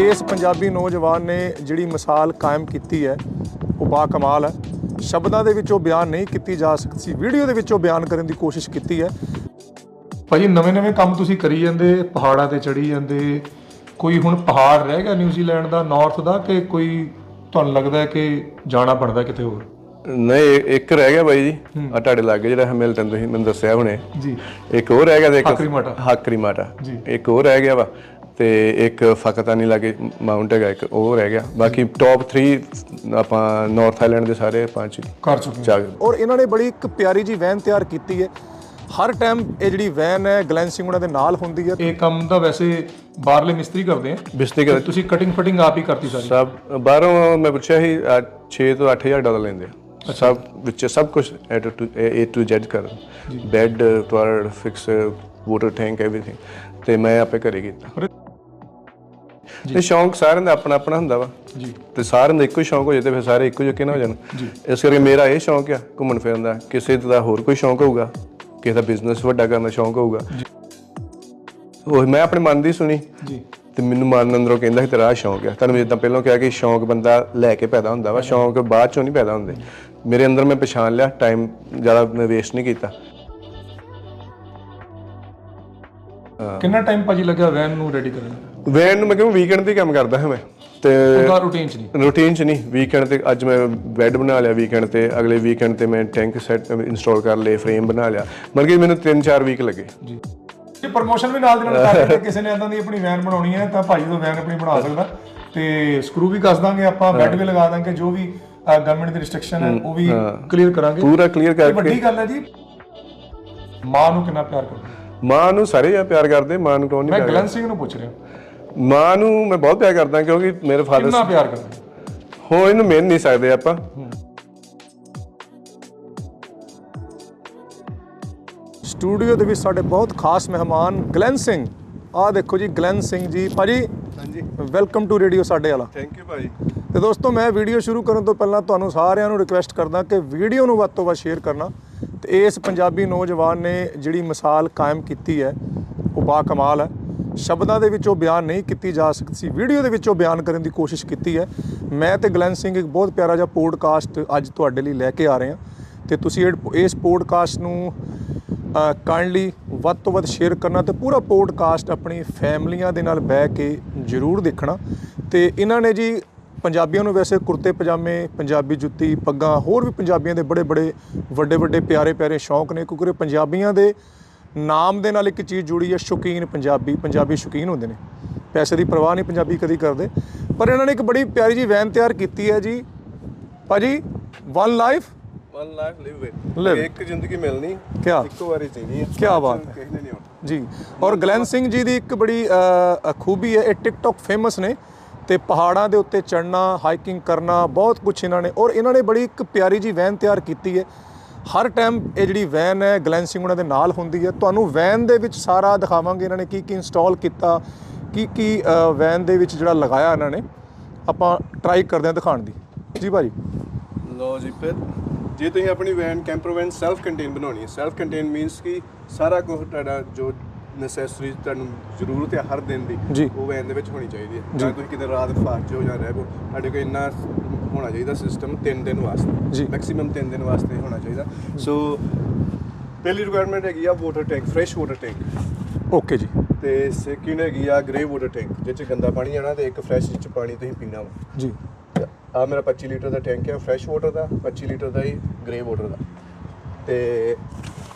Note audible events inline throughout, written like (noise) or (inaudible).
ਇਸ ਪੰਜਾਬੀ ਨੌਜਵਾਨ ਨੇ ਜਿਹੜੀ ਮਿਸਾਲ ਕਾਇਮ ਕੀਤੀ ਹੈ ਉਹ ਬਾ ਕਮਾਲ ਹੈ। ਸ਼ਬਦਾਂ ਦੇ ਵਿੱਚ ਉਹ ਬਿਆਨ ਨਹੀਂ ਕੀਤੀ ਜਾ ਸਕਦੀ ਸੀ ਵੀਡੀਓ ਦੇ ਵਿੱਚ ਉਹ ਬਿਆਨ ਕਰਨ ਦੀ ਕੋਸ਼ਿਸ਼ ਕੀਤੀ ਹੈ। ਭਾਜੀ ਨਵੇਂ ਨਵੇਂ ਕੰਮ ਤੁਸੀਂ ਕਰੀ ਜਾਂਦੇ ਪਹਾੜਾਂ ਤੇ ਚੜੀ ਜਾਂਦੇ ਕੋਈ ਹੁਣ ਪਹਾੜ ਰਹਿ ਗਿਆ ਨਿਊਜ਼ੀਲੈਂਡ ਦਾ ਨਾਰਥ ਦਾ ਕਿ ਕੋਈ ਤੁਹਾਨੂੰ ਲੱਗਦਾ ਹੈ ਕਿ ਜਾਣਾ ਬਣਦਾ ਕਿਤੇ ਹੋਰ? ਨਹੀਂ ਇੱਕ ਰਹਿ ਗਿਆ ਬਾਈ ਜੀ ਆ ਤੁਹਾਡੇ ਲਾਗੇ ਜਿਹੜਾ ਹੈਮਿਲਟਨ ਤੁਸੀਂ ਮੈਨੂੰ ਦੱਸਿਆ ਹੁਣੇ। ਜੀ। ਇੱਕ ਹੋਰ ਰਹਿ ਗਿਆ ਇੱਕ ਹਾਕਰੀ ਮਾਟਾ। ਹਾਕਰੀ ਮਾਟਾ ਜੀ। ਇੱਕ ਹੋਰ ਰਹਿ ਗਿਆ ਵਾ। ਤੇ ਇੱਕ ਫਕਤਾਨੀ ਲਾਗੇ ਮਾਊਂਟ ਹੈਗਾ ਇੱਕ ਉਹ ਰਹਿ ਗਿਆ। ਬਾਕੀ ਟੌਪ 3 ਆਪਾਂ ਨਾਰਥ ਆਈਲੈਂਡ ਦੇ ਸਾਰੇ ਪੰਜ ਕਰ ਚੁੱਕੇ ਔਰ ਇਹਨਾਂ ਨੇ ਬੜੀ ਇੱਕ ਪਿਆਰੀ ਜੀ ਵੈਨ ਤਿਆਰ ਕੀਤੀ ਹੈ। ਹਰ ਟਾਈਮ ਇਹ ਜਿਹੜੀ ਵੈਨ ਹੈ ਗਲੈਨ ਸਿੰਘ ਉਹਨਾਂ ਦੇ ਨਾਲ ਹੁੰਦੀ ਹੈ। ਇਹ ਕੰਮ ਦਾ ਵੈਸੇ ਬਾਹਰਲੇ ਮਿਸਤਰੀ ਕਰਦੇ ਆ। ਬਿਸਤੀ ਕਰ ਤੁਸੀਂ ਕਟਿੰਗ ਫਟਿੰਗ ਆਪ ਹੀ ਕਰਤੀ ਸਾਰੀ। ਸਭ ਬਾਹਰੋਂ ਮੈਂ ਪੁੱਛਿਆ ਸੀ 6 ਤੋਂ 8000 ਡਾਲਰ ਲੈਂਦੇ ਆ। ਸਭ ਵਿੱਚ ਸਭ ਕੁਝ A to Z ਕਰ। Bed toilet fix water tank everything ਤੇ ਮੈਂ ਆਪੇ ਘਰੇ ਕੀਤਾ। ਤੇ ਸ਼ੌਂਕ ਸਾਰਿਆਂ ਦਾ ਆਪਣਾ ਆਪਣਾ ਹੁੰਦਾ ਵਾ। ਜੀ। ਤੇ ਸਾਰਿਆਂ ਦਾ ਇੱਕੋ ਹੀ ਸ਼ੌਂਕ ਹੋ ਜਾਏ ਤੇ ਫਿਰ ਸਾਰੇ ਇੱਕੋ ਜਿਹੇ ਨਾ ਹੋ ਜਾਣ। ਇਸ ਕਰਕੇ ਮੇਰਾ ਇਹ ਸ਼ੌਂਕ ਆ ਘੁੰਮਣ ਫਿਰਨ ਦਾ। ਕਿਸੇ ਦਾ ਹੋਰ ਕੋਈ ਸ਼ੌਂਕ ਹੋਊਗਾ ਕਿਸੇ ਦਾ ਬਿਜ਼ਨਸ ਵੱਡਾ ਕਰਨ ਦਾ ਸ਼ੌਂਕ ਹੋਊਗਾ। ਉਹ ਮੈਂ ਆਪਣੇ ਮਨ ਦੀ ਸੁਣੀ। ਜੀ। ਤੇ ਮੈਨੂੰ ਮਨ ਅੰਦਰੋਂ ਕਹਿੰਦਾ ਸੀ ਤੇਰਾ ਸ਼ੌਂਕ ਆ। ਤੁਹਾਨੂੰ ਜਿੱਦਾਂ ਪਹਿਲਾਂ ਕਿਹਾ ਕਿ ਸ਼ੌਂਕ ਬੰਦਾ ਲੈ ਕੇ ਪੈਦਾ ਹੁੰਦਾ ਵਾ। ਸ਼ੌਂਕ ਬਾਅਦ ਚੋਂ ਨਹੀਂ ਪੈਦਾ ਹੁੰਦੇ। ਮੇਰੇ ਅੰਦਰ ਮੈਂ ਪਛਾਣ ਲਿਆ ਟਾਈਮ ਜ਼ਿਆਦਾ ਮੈਂ ਵੇਸਟ ਨਹੀਂ ਕੀਤਾ। ਕਿੰਨਾ ਟਾਈਮ ਭਾਜੀ ਲੱਗਿਆ ਵੈਨ ਨੂੰ ਰੈਡੀ ਕਰਨ ਵੈਨ ਨੂੰ ਮੈਂ ਕਿਉਂ ਵੀਕਐਂਡ ਤੇ ਕੰਮ ਕਰਦਾ ਹਾਂ ਮੈਂ। ਤੇ ਉਹਦਾ ਰੂਟੀਨ ਚ ਨਹੀਂ। ਰੂਟੀਨ ਚ ਨਹੀਂ। ਵੀਕਐਂਡ ਤੇ ਅੱਜ ਮੈਂ ਬੈੱਡ ਬਣਾ ਲਿਆ ਵੀਕਐਂਡ ਤੇ ਅਗਲੇ ਵੀਕਐਂਡ ਤੇ ਮੈਂ ਟੈਂਕ ਸੈੱਟ ਇੰਸਟਾਲ ਕਰ ਲਏ ਫਰੇਮ ਬਣਾ ਲਿਆ। ਮਤਲਬ ਕਿ ਮੈਨੂੰ 3-4 ਵੀਕ ਲੱਗੇ। ਜੀ। ਇਹ ਪ੍ਰਮੋਸ਼ਨ ਵੀ ਨਾਲ ਦੀ ਨਾਲ ਕਰ ਦਿੱਤੇ ਕਿਸੇ ਨੇ ਇਦਾਂ ਦੀ ਆਪਣੀ ਵੈਨ ਬਣਾਉਣੀ ਹੈ ਤਾਂ ਭਾਜੀ ਤੋਂ ਵੈਨ ਆਪਣੀ ਬਣਾ ਸਕਦਾ। ਤੇ ਸਕਰੂ ਵੀ ਕੱਸ ਦਾਂਗੇ ਆਪਾਂ ਬੈੱਡ ਵੀ ਲਗਾ ਦਾਂਗੇ ਜੋ ਵੀ ਗਵਰਨਮੈਂਟ ਦੀ ਰਿਸਟ੍ਰਿਕਸ਼ਨ ਹੈ ਉਹ ਵੀ ਕਲੀਅਰ ਕਰਾਂਗੇ। ਪੂਰਾ ਕਲੀਅਰ ਇਹ ਕਰਕੇ। ਵੱਡੀ ਗੱਲ ਹੈ ਜੀ ਮਾਂ ਨੂੰ ਕਿੰਨਾ ਪਿਆਰ ਕਰਦੇ? ਮਾਂ ਨੂੰ ਸਾਰੇ ਆ ਪਿਆਰ ਕਰਦੇ ਮਾਂ ਨੂੰ ਕੌਣ ਨਹੀਂ ਮੈਂ ਪਿਆਰ ਗਲਨ ਸਿੰਘ ਨੂੰ ਪੁੱਛ ਰਿਹਾ। ਕਰਦਾ? ਮਾਂ ਨੂੰ ਮੈਂ ਬਹੁਤ ਪਿਆਰ ਕਰਦਾ ਕਿਉਂਕਿ ਮੇਰੇ ਫਾਦਰ ਕਿੰਨਾ ਪਿਆਰ ਕਰਦੇ? ਹੋ ਇਹਨੂੰ ਮਿਲ ਨਹੀਂ ਸਕਦੇ ਆਪਾਂ। ਸਟੂਡੀਓ ਦੇ ਵਿੱਚ ਸਾਡੇ ਬਹੁਤ ਖਾਸ ਮਹਿਮਾਨ ਗਲਨ ਸਿੰਘ। ਆਹ ਦੇਖੋ ਜੀ ਗਲਨ ਸਿੰਘ ਜੀ। ਭਾਜੀ ਹਾਂਜੀ। ਵੈਲਕਮ ਟੂ ਰੇਡੀਓ ਸਾਡੇ ਵਾਲਾ। ਥੈਂਕ ਯੂ ਭਾਜੀ। ਤੇ ਦੋਸਤੋ ਮੈਂ ਵੀਡੀਓ ਸ਼ੁਰੂ ਕਰਨ ਤੋਂ ਪਹਿਲਾਂ ਤੁਹਾਨੂੰ ਸਾਰਿਆਂ ਨੂੰ ਰਿਕੁਐਸਟ ਕਰਦਾ ਕਿ ਵੀਡੀਓ ਨੂੰ ਵੱਧ ਤੋਂ ਵੱਧ ਸ਼ੇਅਰ ਕਰਨਾ। ਤੇ ਇਸ ਪੰਜਾਬੀ ਨੌਜਵਾਨ ਨੇ ਜਿਹੜੀ ਮਿਸਾਲ ਕਾਇਮ ਕੀਤੀ ਹੈ ਉਹ ਬਾ ਕਮਾਲ ਹੈ। ਸ਼ਬਦਾਂ ਦੇ ਵਿੱਚ ਉਹ ਬਿਆਨ ਨਹੀਂ ਕੀਤੀ ਜਾ ਸਕਦੀ ਸੀ। ਵੀਡੀਓ ਦੇ ਵਿੱਚ ਉਹ ਬਿਆਨ ਕਰਨ ਦੀ ਕੋਸ਼ਿਸ਼ ਕੀਤੀ ਹੈ। ਮੈਂ ਤੇ ਗਲਨ ਸਿੰਘ ਇੱਕ ਬਹੁਤ ਪਿਆਰਾ ਜਿਹਾ ਪੋਡਕਾਸਟ ਅੱਜ ਤੁਹਾਡੇ ਲਈ ਲੈ ਕੇ ਆ ਰਹੇ ਹਾਂ। ਤੇ ਤੁਸੀਂ ਇਹ- ਇਸ ਪੋਡਕਾਸਟ ਨੂੰ ਕਾਈਂਡਲੀ ਵੱਧ ਤੋਂ ਵੱਧ ਸ਼ੇਅਰ ਕਰਨਾ ਤੇ ਪੂਰਾ ਪੋਡਕਾਸਟ ਆਪਣੀ ਫੈਮਲੀਆਂ ਦੇ ਨਾਲ ਬਹਿ ਕੇ ਜ਼ਰੂਰ ਦੇਖਣਾ। ਤੇ ਇਹਨਾਂ ਨੇ ਜੀ ਪੰਜਾਬੀਆਂ ਨੂੰ ਵੈਸੇ ਕੁਰਤੇ ਪਜਾਮੇ, ਪੰਜਾਬੀ ਜੁੱਤੀ, ਪੱਗਾਂ, ਹੋਰ ਵੀ ਪੰਜਾਬੀਆਂ ਦੇ ਬੜੇ ਬੜੇ ਵੱਡੇ ਵੱਡੇ ਪਿਆਰੇ ਪਿਆਰੇ ਸ਼ੌਂਕ ਨੇ ਕਿਉਂਕਿ ਪੰਜਾਬੀਆਂ ਦੇ ਨਾਮ ਦੇ ਨਾਲ ਇੱਕ ਚੀਜ਼ ਜੁੜੀ ਹੈ ਸ਼ੌਕੀਨ ਪੰਜਾਬੀ ਪੰਜਾਬੀ ਸ਼ੌਕੀਨ ਹੁੰਦੇ ਨੇ। ਪੈਸੇ ਦੀ ਪਰਵਾਹ ਨਹੀਂ ਪੰਜਾਬੀ ਕਦੀ ਕਰਦੇ। ਪਰ ਇਹਨਾਂ ਨੇ ਇੱਕ ਬੜੀ ਪਿਆਰੀ ਜੀ ਵੈਨ ਤਿਆਰ ਕੀਤੀ ਹੈ ਜੀ। ਭਾਜੀ one life one life live. It ਇੱਕ ਜ਼ਿੰਦਗੀ ਮਿਲਣੀ ਕਿਆ? ਇੱਕੋ ਵਾਰੀ ਜੀਣੀ ਹੈ। ਕਿਆ ਬਾਤ ਹੈ। ਜੀ। ਔਰ ਗਲੈਨ ਸਿੰਘ ਜੀ ਦੀ ਇੱਕ ਬੜੀ ਖੂਬੀ ਹੈ। ਇਹ ਟਿਕਟੌਕ ਫੇਮਸ ਨੇ। ਤੇ ਪਹਾੜਾਂ ਦੇ ਉੱਤੇ ਚੜਨਾ ਹਾਈਕਿੰਗ ਕਰਨਾ ਬਹੁਤ ਕੁਝ ਇਹਨਾਂ ਨੇ। ਔਰ ਇਹਨਾਂ ਨੇ ਬੜੀ ਇੱਕ ਪਿਆਰੀ ਜੀ ਵੈਨ ਤਿਆਰ ਕੀਤੀ ਹੈ। ਹਰ ਟਾਈਮ ਇਹ ਜਿਹੜੀ ਵੈਨ ਹੈ ਗਲੈਨ ਸਿੰਘ ਉਹਨਾਂ ਦੇ ਨਾਲ ਹੁੰਦੀ ਹੈ। ਤੁਹਾਨੂੰ ਵੈਨ ਦੇ ਵਿੱਚ ਸਾਰਾ ਦਿਖਾਵਾਂਗੇ ਇਹਨਾਂ ਨੇ ਕੀ ਕੀ ਇੰਸਟਾਲ ਕੀਤਾ, ਕੀ ਕੀ ਵੈਨ ਦੇ ਵਿੱਚ ਜਿਹੜਾ ਲਗਾਇਆ ਇਹਨਾਂ ਨੇ। ਆਪਾਂ ਟਰਾਈ ਕਰਦੇ ਹਾਂ ਦਿਖਾਉਣ ਦੀ। ਜੀ ਭਾਜੀ। ਲੋ ਜੀ ਫਿਰ। ਜੇ ਤੁਸੀਂ ਆਪਣੀ van camper van self contain ਬਣਾਉਣੀ ਹੈ ਸੈਲਫ ਕੰਟੇਨ ਮੀਨਸ ਕਿ ਸਾਰਾ ਕੁਝ ਤੁਹਾਡਾ ਜੋ ਨੈਸੈਸਰੀ ਤੁਹਾਨੂੰ ਜ਼ਰੂਰਤ ਹੈ ਹਰ ਦਿਨ ਦੀ। ਉਹ ਵੈਨ ਦੇ ਵਿੱਚ ਹੋਣੀ ਚਾਹੀਦੀ ਹੈ। ਜਾਂ। ਤੁਸੀਂ ਕਿਤੇ ਰਾਤ ਫਾਸਟ ਹੋ ਜਾਂ ਰਹਿ ਪੋ ਤੁਹਾਡੇ ਕੋਲ ਇੰਨਾ ਹੋਣਾ ਚਾਹੀਦਾ ਸਿਸਟਮ 3 ਦਿਨ ਜੀ। ਵਾਸਤੇ ਮੈਕਸਿਮਮ 3 ਦਿਨ ਵਾਸਤੇ ਹੋਣਾ ਚਾਹੀਦਾ। ਸੋ ਪਹਿਲੀ ਰਿਕੁਆਇਰਮੈਂਟ ਹੈਗੀ ਆ water tank fresh water tank okay ਜੀ। ਤੇ ਸੈਕਿੰਡ ਹੈਗੀ ਆ ਗ੍ਰੇ ਵਾਟਰ ਟੈਂਕ ਜਿਹ ਚ ਗੰਦਾ ਪਾਣੀ ਆਣਾ ਤੇ ਇੱਕ ਫਰੈਸ਼ ਜਿਹ ਚ ਪਾਣੀ ਤੁਸੀਂ ਪੀਣਾ ਵਾ। ਜੀ। ਆ ਮੇਰਾ 25 ਲੀਟਰ ਦਾ ਟੈਂਕ ਹੈ ਫਰੈਸ਼ ਵਾਟਰ ਦਾ 25 ਲੀਟਰ ਦਾ ਹੀ ਗ੍ਰੇ ਵਾਟਰ ਦਾ। ਤੇ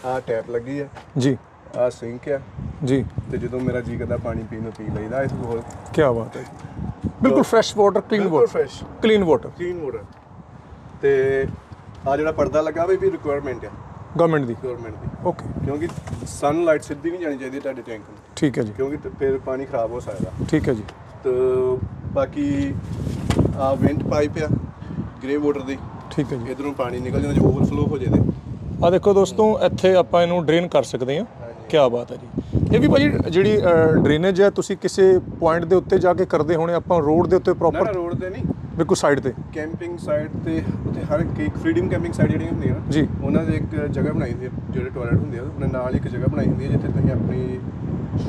ਆ ਟੈਪ ਲੱਗੀ ਆ। ਜੀ। ਆ ਸਿੰਕ ਆ। ਜੀ। ਤੇ ਜਦੋਂ ਮੇਰਾ ਜੀ ਕਰਦਾ ਪਾਣੀ ਪੀਣ ਨੂੰ ਪੀ ਲਈਦਾ ਇਸ ਕੋਲ ਕੀ ਬਾਤ ਹੈ ਬਿਲਕੁਲ ਫਰੈਸ਼ ਵਾਟਰ ਕਲੀਨ ਬਿਲਕੁਲ water fresh clean water clean water ਤੇ ਆ ਜਿਹੜਾ ਪਰਦਾ ਲੱਗਾ ਵੀ ਵੀ ਰਿਕੁਆਇਰਮੈਂਟ ਆ। ਗਵਰਨਮੈਂਟ ਦੀ। ਗਵਰਨਮੈਂਟ ਦੀ। ਓਕੇ ਕਿਉਂਕਿ ਸਨਲਾਈਟ ਸਿੱਧੀ ਨਹੀਂ ਜਾਣੀ ਚਾਹੀਦੀ ਤੁਹਾਡੇ ਟੈਂਕ ਨੂੰ। ਠੀਕ ਹੈ ਜੀ। ਕਿਉਂਕਿ ਤੇ ਫਿਰ ਪਾਣੀ ਖਰਾਬ ਹੋ ਸਕਦਾ। ਠੀਕ ਹੈ ਜੀ। ਤੇ ਬਾਕੀ ਆ ਵੈਂਟ ਪਾਈਪ ਆ ਗ੍ਰੇ ਵਾਟਰ ਦੀ। ਠੀਕ ਹੈ ਜੀ। ਇਧਰੋਂ ਪਾਣੀ ਨਿਕਲ ਜਾਂਦਾ ਜੇ ਓਵਰਫਲੋ ਹੋ ਜੇ ਤੇ। ਆ ਦੇਖੋ ਦੋਸਤੋ ਇੱਥੇ ਆਪਾਂ ਇਹਨੂੰ ਡਰੇਨ ਕਰ ਸਕਦੇ ਹਾਂ। ਕੀ ਬਾਤ ਹੈ ਜੀ। ਇਹ ਵੀ ਭਾਜੀ ਜਿਹੜੀ ਡਰੇਨੇਜ ਹੈ ਤੁਸੀਂ ਕਿਸੇ ਪੁਆਇੰਟ ਦੇ ਉੱਤੇ ਜਾ ਕੇ ਕਰਦੇ ਹੋਣੇ ਆਪਾਂ ਰੋਡ ਦੇ ਉੱਤੇ ਨਾ ਪ੍ਰੋਪਰ ਰੋਡ ਤੇ ਨਹੀਂ। ਬਿਲਕੁਲ ਸਾਈਡ ਤੇ। ਕੈਂਪਿੰਗ ਸਾਈਟ ਤੇ ਉੱਥੇ ਹਰ ਇੱਕ ਫਰੀडम ਕੈਂਪਿੰਗ ਸਾਈਟ ਜਿਹੜੀ ਹੁੰਦੀ ਹੈ ਨਾ ਜੀ। ਉਹਨਾਂ ਦੇ ਇੱਕ ਜਗ੍ਹਾ ਬਣਾਈ ਹੁੰਦੀ ਹੈ ਜਿਹੜੇ ਟਾਇਲਟ ਹੁੰਦੇ ਆ ਉਹਨਾਂ ਨਾਲ ਇੱਕ ਜਗ੍ਹਾ ਬਣਾਈ ਹੁੰਦੀ ਹੈ ਜਿੱਥੇ ਤੁਸੀਂ ਆਪਣੀ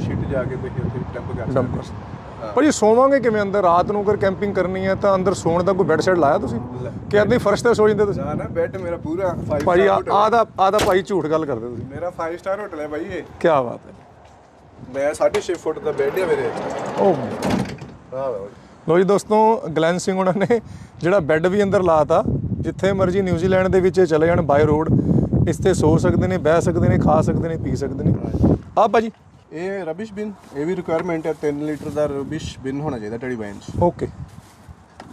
ਸ਼ਿਟ ਜਾ ਕੇ ਤੁਸੀਂ ਉੱਥੇ ਡੰਪ ਕਰ ਸਕਦੇ ਭਾਜੀ ਸੋਵਾਂਗੇ ਕਿਵੇਂ? ਅੰਦਰ ਰਾਤ ਨੂੰ ਅਗਰ ਕੈਂਪਿੰਗ ਕਰਨੀ ਹੈ ਤਾਂ ਅੰਦਰ ਸੌਣ ਦਾ ਕੋਈ ਬੈੱਡ ਸ਼ੈਡ ਲਾਇਆ ਤੁਸੀਂ? ਕਿ ਹੀ ਫਰਸ਼ ਤੇ ਸੋ ਜਾਂਦੇ ਤੁਸੀਂ? ਨਾ ਨਾ ਬੈੱਡ ਮੇਰਾ ਪੂਰਾ 5 ਭਾਜੀ ਆਹ ਦਾ ਆਹ ਦਾ ਭਾਈ ਝੂਠ ਗੱਲ ਕਰਦੇ ਤੁਸੀਂ। ਮੇਰਾ 5 ਸਟਾਰ ਹੋਟਲ ਹੈ ਭਾਈ ਇਹ। ਕੀ ਬਾਤ ਹੈ ਮੈਂ 6.5 ਫੁੱਟ ਦਾ ਬੈੱਡ ਹੈ ਮੇਰੇ ਓ। ਹਾਂ ਲੋ ਜੀ। ਦੋਸਤੋ ਗਲੈਨ ਸਿੰਘ ਉਹਨਾਂ ਨੇ ਜਿਹੜਾ ਬੈੱਡ ਵੀ ਅੰਦਰ ਲਾਤਾ ਜਿੱਥੇ ਮਰਜ਼ੀ ਨਿਊਜ਼ੀਲੈਂਡ ਦੇ ਵਿੱਚ ਚਲੇ ਜਾਣ ਬਾਈ ਰੋਡ ਇਸ ਤੇ ਸੋ ਸਕਦੇ ਨੇ ਬਹਿ ਸਕਦੇ ਨੇ ਖਾ ਸਕਦੇ ਨੇ ਪੀ ਸਕਦੇ ਨੇ। ਆ ਭਾਜੀ ਇਹ ਰਬਿਸ਼ ਬਿਨ ਇਹ ਵੀ ਰਿਕੁਆਇਰਮੈਂਟ ਹੈ 3 ਲੀਟਰ ਦਾ ਰਬਿਸ਼ ਬਿਨ ਹੋਣਾ ਚਾਹੀਦਾ ਟੜੀ ਚ। ਓਕੇ।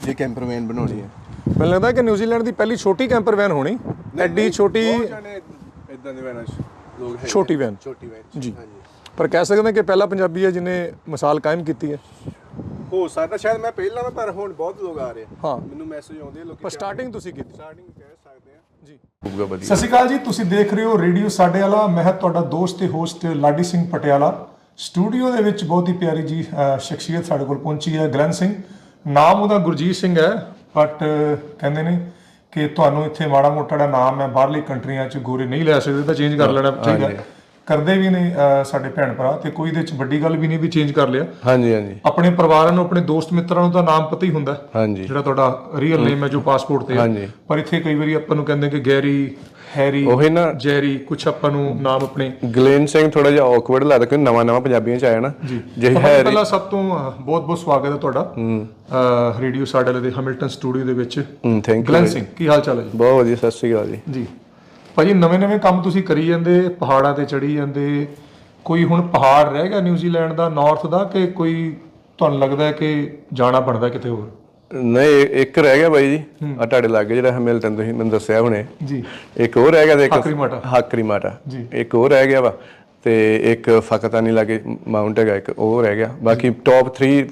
ਜੇ ਕੈਂਪਰ ਵੈਨ ਬਣਾਉਣੀ ਹੈ। ਮੈਨੂੰ ਲੱਗਦਾ ਕਿ ਨਿਊਜ਼ੀਲੈਂਡ ਦੀ ਪਹਿਲੀ ਛੋਟੀ ਕੈਂਪਰ ਵੈਨ ਹੋਣੀ। ਐਡੀ ਛੋਟੀ ਇਦਾਂ ਦੇ ਵੈਨਾਂ ਚ ਲੋਕ ਹੈ ਛੋਟੀ ਵੈਨ ਛੋਟੀ ਵੈਨ ਜੀ। ਪਰ ਕਹਿ ਸਕਦੇ ਹਾਂ ਕਿ ਪਹਿਲਾ ਪੰਜਾਬੀ ਹੈ ਜਿਨੇ ਮਿਸਾਲ ਕਾਇਮ ਕੀਤੀ ਹੈ। ਹੋ ਸਕਦਾ ਸ਼ਾਇਦ ਮੈਂ ਪਹਿਲਾਂ ਪਰ ਹੁਣ ਬਹੁਤ ਲੋਕ ਆ ਰਹੇ ਹਾਂ। ਮੈਨੂੰ ਮੈਸੇਜ ਆਉਂਦੇ ਲੋਕੀ ਪਰ ਸਟਾਰਟਿੰਗ ਤੁਸੀਂ ਕੀਤੀ। ਸਟਾਰਟਿੰਗ ਜੀ। ਹੋਊਗਾ ਵਧੀਆ। ਸਤਿ ਸ਼੍ਰੀ ਅਕਾਲ ਜੀ ਤੁਸੀਂ ਦੇਖ ਰਹੇ ਹੋ ਰੇਡੀਓ ਸਾਡੇ ਵਾਲਾ ਮੈਂ ਹਾਂ ਤੁਹਾਡਾ ਦੋਸਤ ਤੇ ਹੋਸਟ ਲਾਡੀ ਸਿੰਘ ਪਟਿਆਲਾ। ਸਟੂਡੀਓ ਦੇ ਵਿੱਚ ਬਹੁਤ ਹੀ ਪਿਆਰੀ ਜੀ ਸ਼ਖਸੀਅਤ ਸਾਡੇ ਕੋਲ ਪਹੁੰਚੀ ਹੈ ਗ੍ਰੈਂਡ ਸਿੰਘ। ਨਾਮ ਉਹਦਾ ਗੁਰਜੀਤ ਸਿੰਘ ਹੈ ਬਟ ਕਹਿੰਦੇ ਨੇ ਕਿ ਤੁਹਾਨੂੰ ਇੱਥੇ ਮਾੜਾ ਮੋਟਾ ਦਾ ਨਾਮ ਹੈ ਬਾਹਰਲੀ ਕੰਟਰੀਆਂ 'ਚ ਗੋਰੇ ਨਹੀਂ ਲੈ ਸਕਦੇ ਤਾਂ ਚੇਂਜ ਕਰ ਲੈਣਾ ਚਾਹੀਦਾ ਕਰਦੇ ਵੀ ਨੇ ਅਹ, ਸਾਡੇ ਭੈਣ ਭਰਾ ਤੇ ਕੋਈ ਇਹਦੇ 'ਚ ਵੱਡੀ ਗੱਲ ਵੀ ਨਹੀਂ ਵੀ ਚੇਂਜ ਕਰ ਲਿਆ। ਹਾਂਜੀ ਹਾਂਜੀ। ਆਪਣੇ ਪਰਿਵਾਰਾਂ ਨੂੰ ਆਪਣੇ ਦੋਸਤ ਮਿੱਤਰਾਂ ਨੂੰ ਤਾਂ ਨਾਮ ਪਤਾ ਹੀ ਹੁੰਦਾ। ਹੈ। ਹਾਂਜੀ। ਜਿਹੜਾ ਤੁਹਾਡਾ ਰੀਅਲ ਨੇਮ ਹੈ ਜੋ ਪਾਸਪੋਰਟ ਤੇ ਹੈ। ਹਾਂਜੀ। ਪਰ ਇੱਥੇ ਕਈ ਵਾਰੀ ਆਪਾਂ ਨੂੰ ਕਹਿੰਦੇ ਕਿ ਗੈਰੀ ਹੈਰੀ ਉਹੀ ਨਾ। ਜੈਰੀ ਕੁਛ ਆਪਾਂ ਨੂੰ ਨਾਮ ਆਪਣੇ ਗਲੇਨ ਸਿੰਘ ਥੋੜਾ ਜਿਹਾ ਔਕਵਰਡ ਲੱਗਦਾ ਕਿ ਨਵਾਂ ਨਵਾਂ ਪੰਜਾਬੀਆਂ ਚ ਆਇਆ ਨਾ। ਜੇ। ਤਾਂ ਹੈ ਪਹਿਲਾਂ ਸਭ ਤੋਂ ਬਹੁਤ ਬਹੁਤ ਸਵਾਗਤ ਹੈ ਤੁਹਾਡਾ। ਰੇਡੀਓ ਸਾਡੇ ਵਾਲੇ ਦੇ ਹੈਮਿਲਟਨ ਸਟੂਡੀਓ ਦੇ ਵਿੱਚ। ਥੈਂਕ ਯੂ ਗਲਨ ਸਿੰਘ ਕੀ ਹਾਲ ਚਾਲ ਹੈ ਜੀ? ਬਹੁਤ ਵਧੀਆ ਸਤਿ ਸ਼੍ਰੀ ਅਕਾਲ ਜੀ। ਜੀ। ਭਾਜੀ ਨਵੇਂ ਨਵੇਂ ਕੰਮ ਤੁਸੀਂ ਕਰੀ ਜਾਂਦੇ ਪਹਾੜਾਂ ਤੇ ਚੜੀ ਜਾਂਦੇ। ਕੋਈ ਹੁਣ ਪਹਾੜ ਰਹਿ ਗਿਆ ਨਿਊਜ਼ੀਲੈਂਡ ਦਾ ਨਾਰਥ ਦਾ ਕਿ ਕੋਈ ਤੁਹਾਨੂੰ ਲੱਗਦਾ ਹੈ ਕਿ ਜਾਣਾ ਬਣਦਾ ਕਿਤੇ ਹੋਰ? ਨਹੀਂ ਇੱਕ ਰਹਿ ਗਿਆ ਬਾਈ ਜੀ। ਆ ਤੁਹਾਡੇ ਲਾਗੇ ਜਿਹੜਾ ਹਮਿਲਟਨ ਤੁਸੀਂ ਮੈਨੂੰ ਦੱਸਿਆ ਹੁਣੇ। ਜੀ। ਇੱਕ ਹੋਰ ਰਹਿ ਗਿਆ ਤੇ ਇੱਕ ਹਾਕਰੀ ਮਾਟਾ। ਹਾਕਰੀ ਮਾਟਾ ਜੀ। ਇੱਕ ਹੋਰ ਰਹਿ ਗਿਆ ਵਾ ਤੇ ਇੱਕ ਫਕਤਾਨੀ ਲਾਗੇ ਮਾਊਂਟ ਹੈਗਾ ਇੱਕ ਉਹ ਰਹਿ ਗਿਆ। ਬਾਕੀ ਟੌਪ 3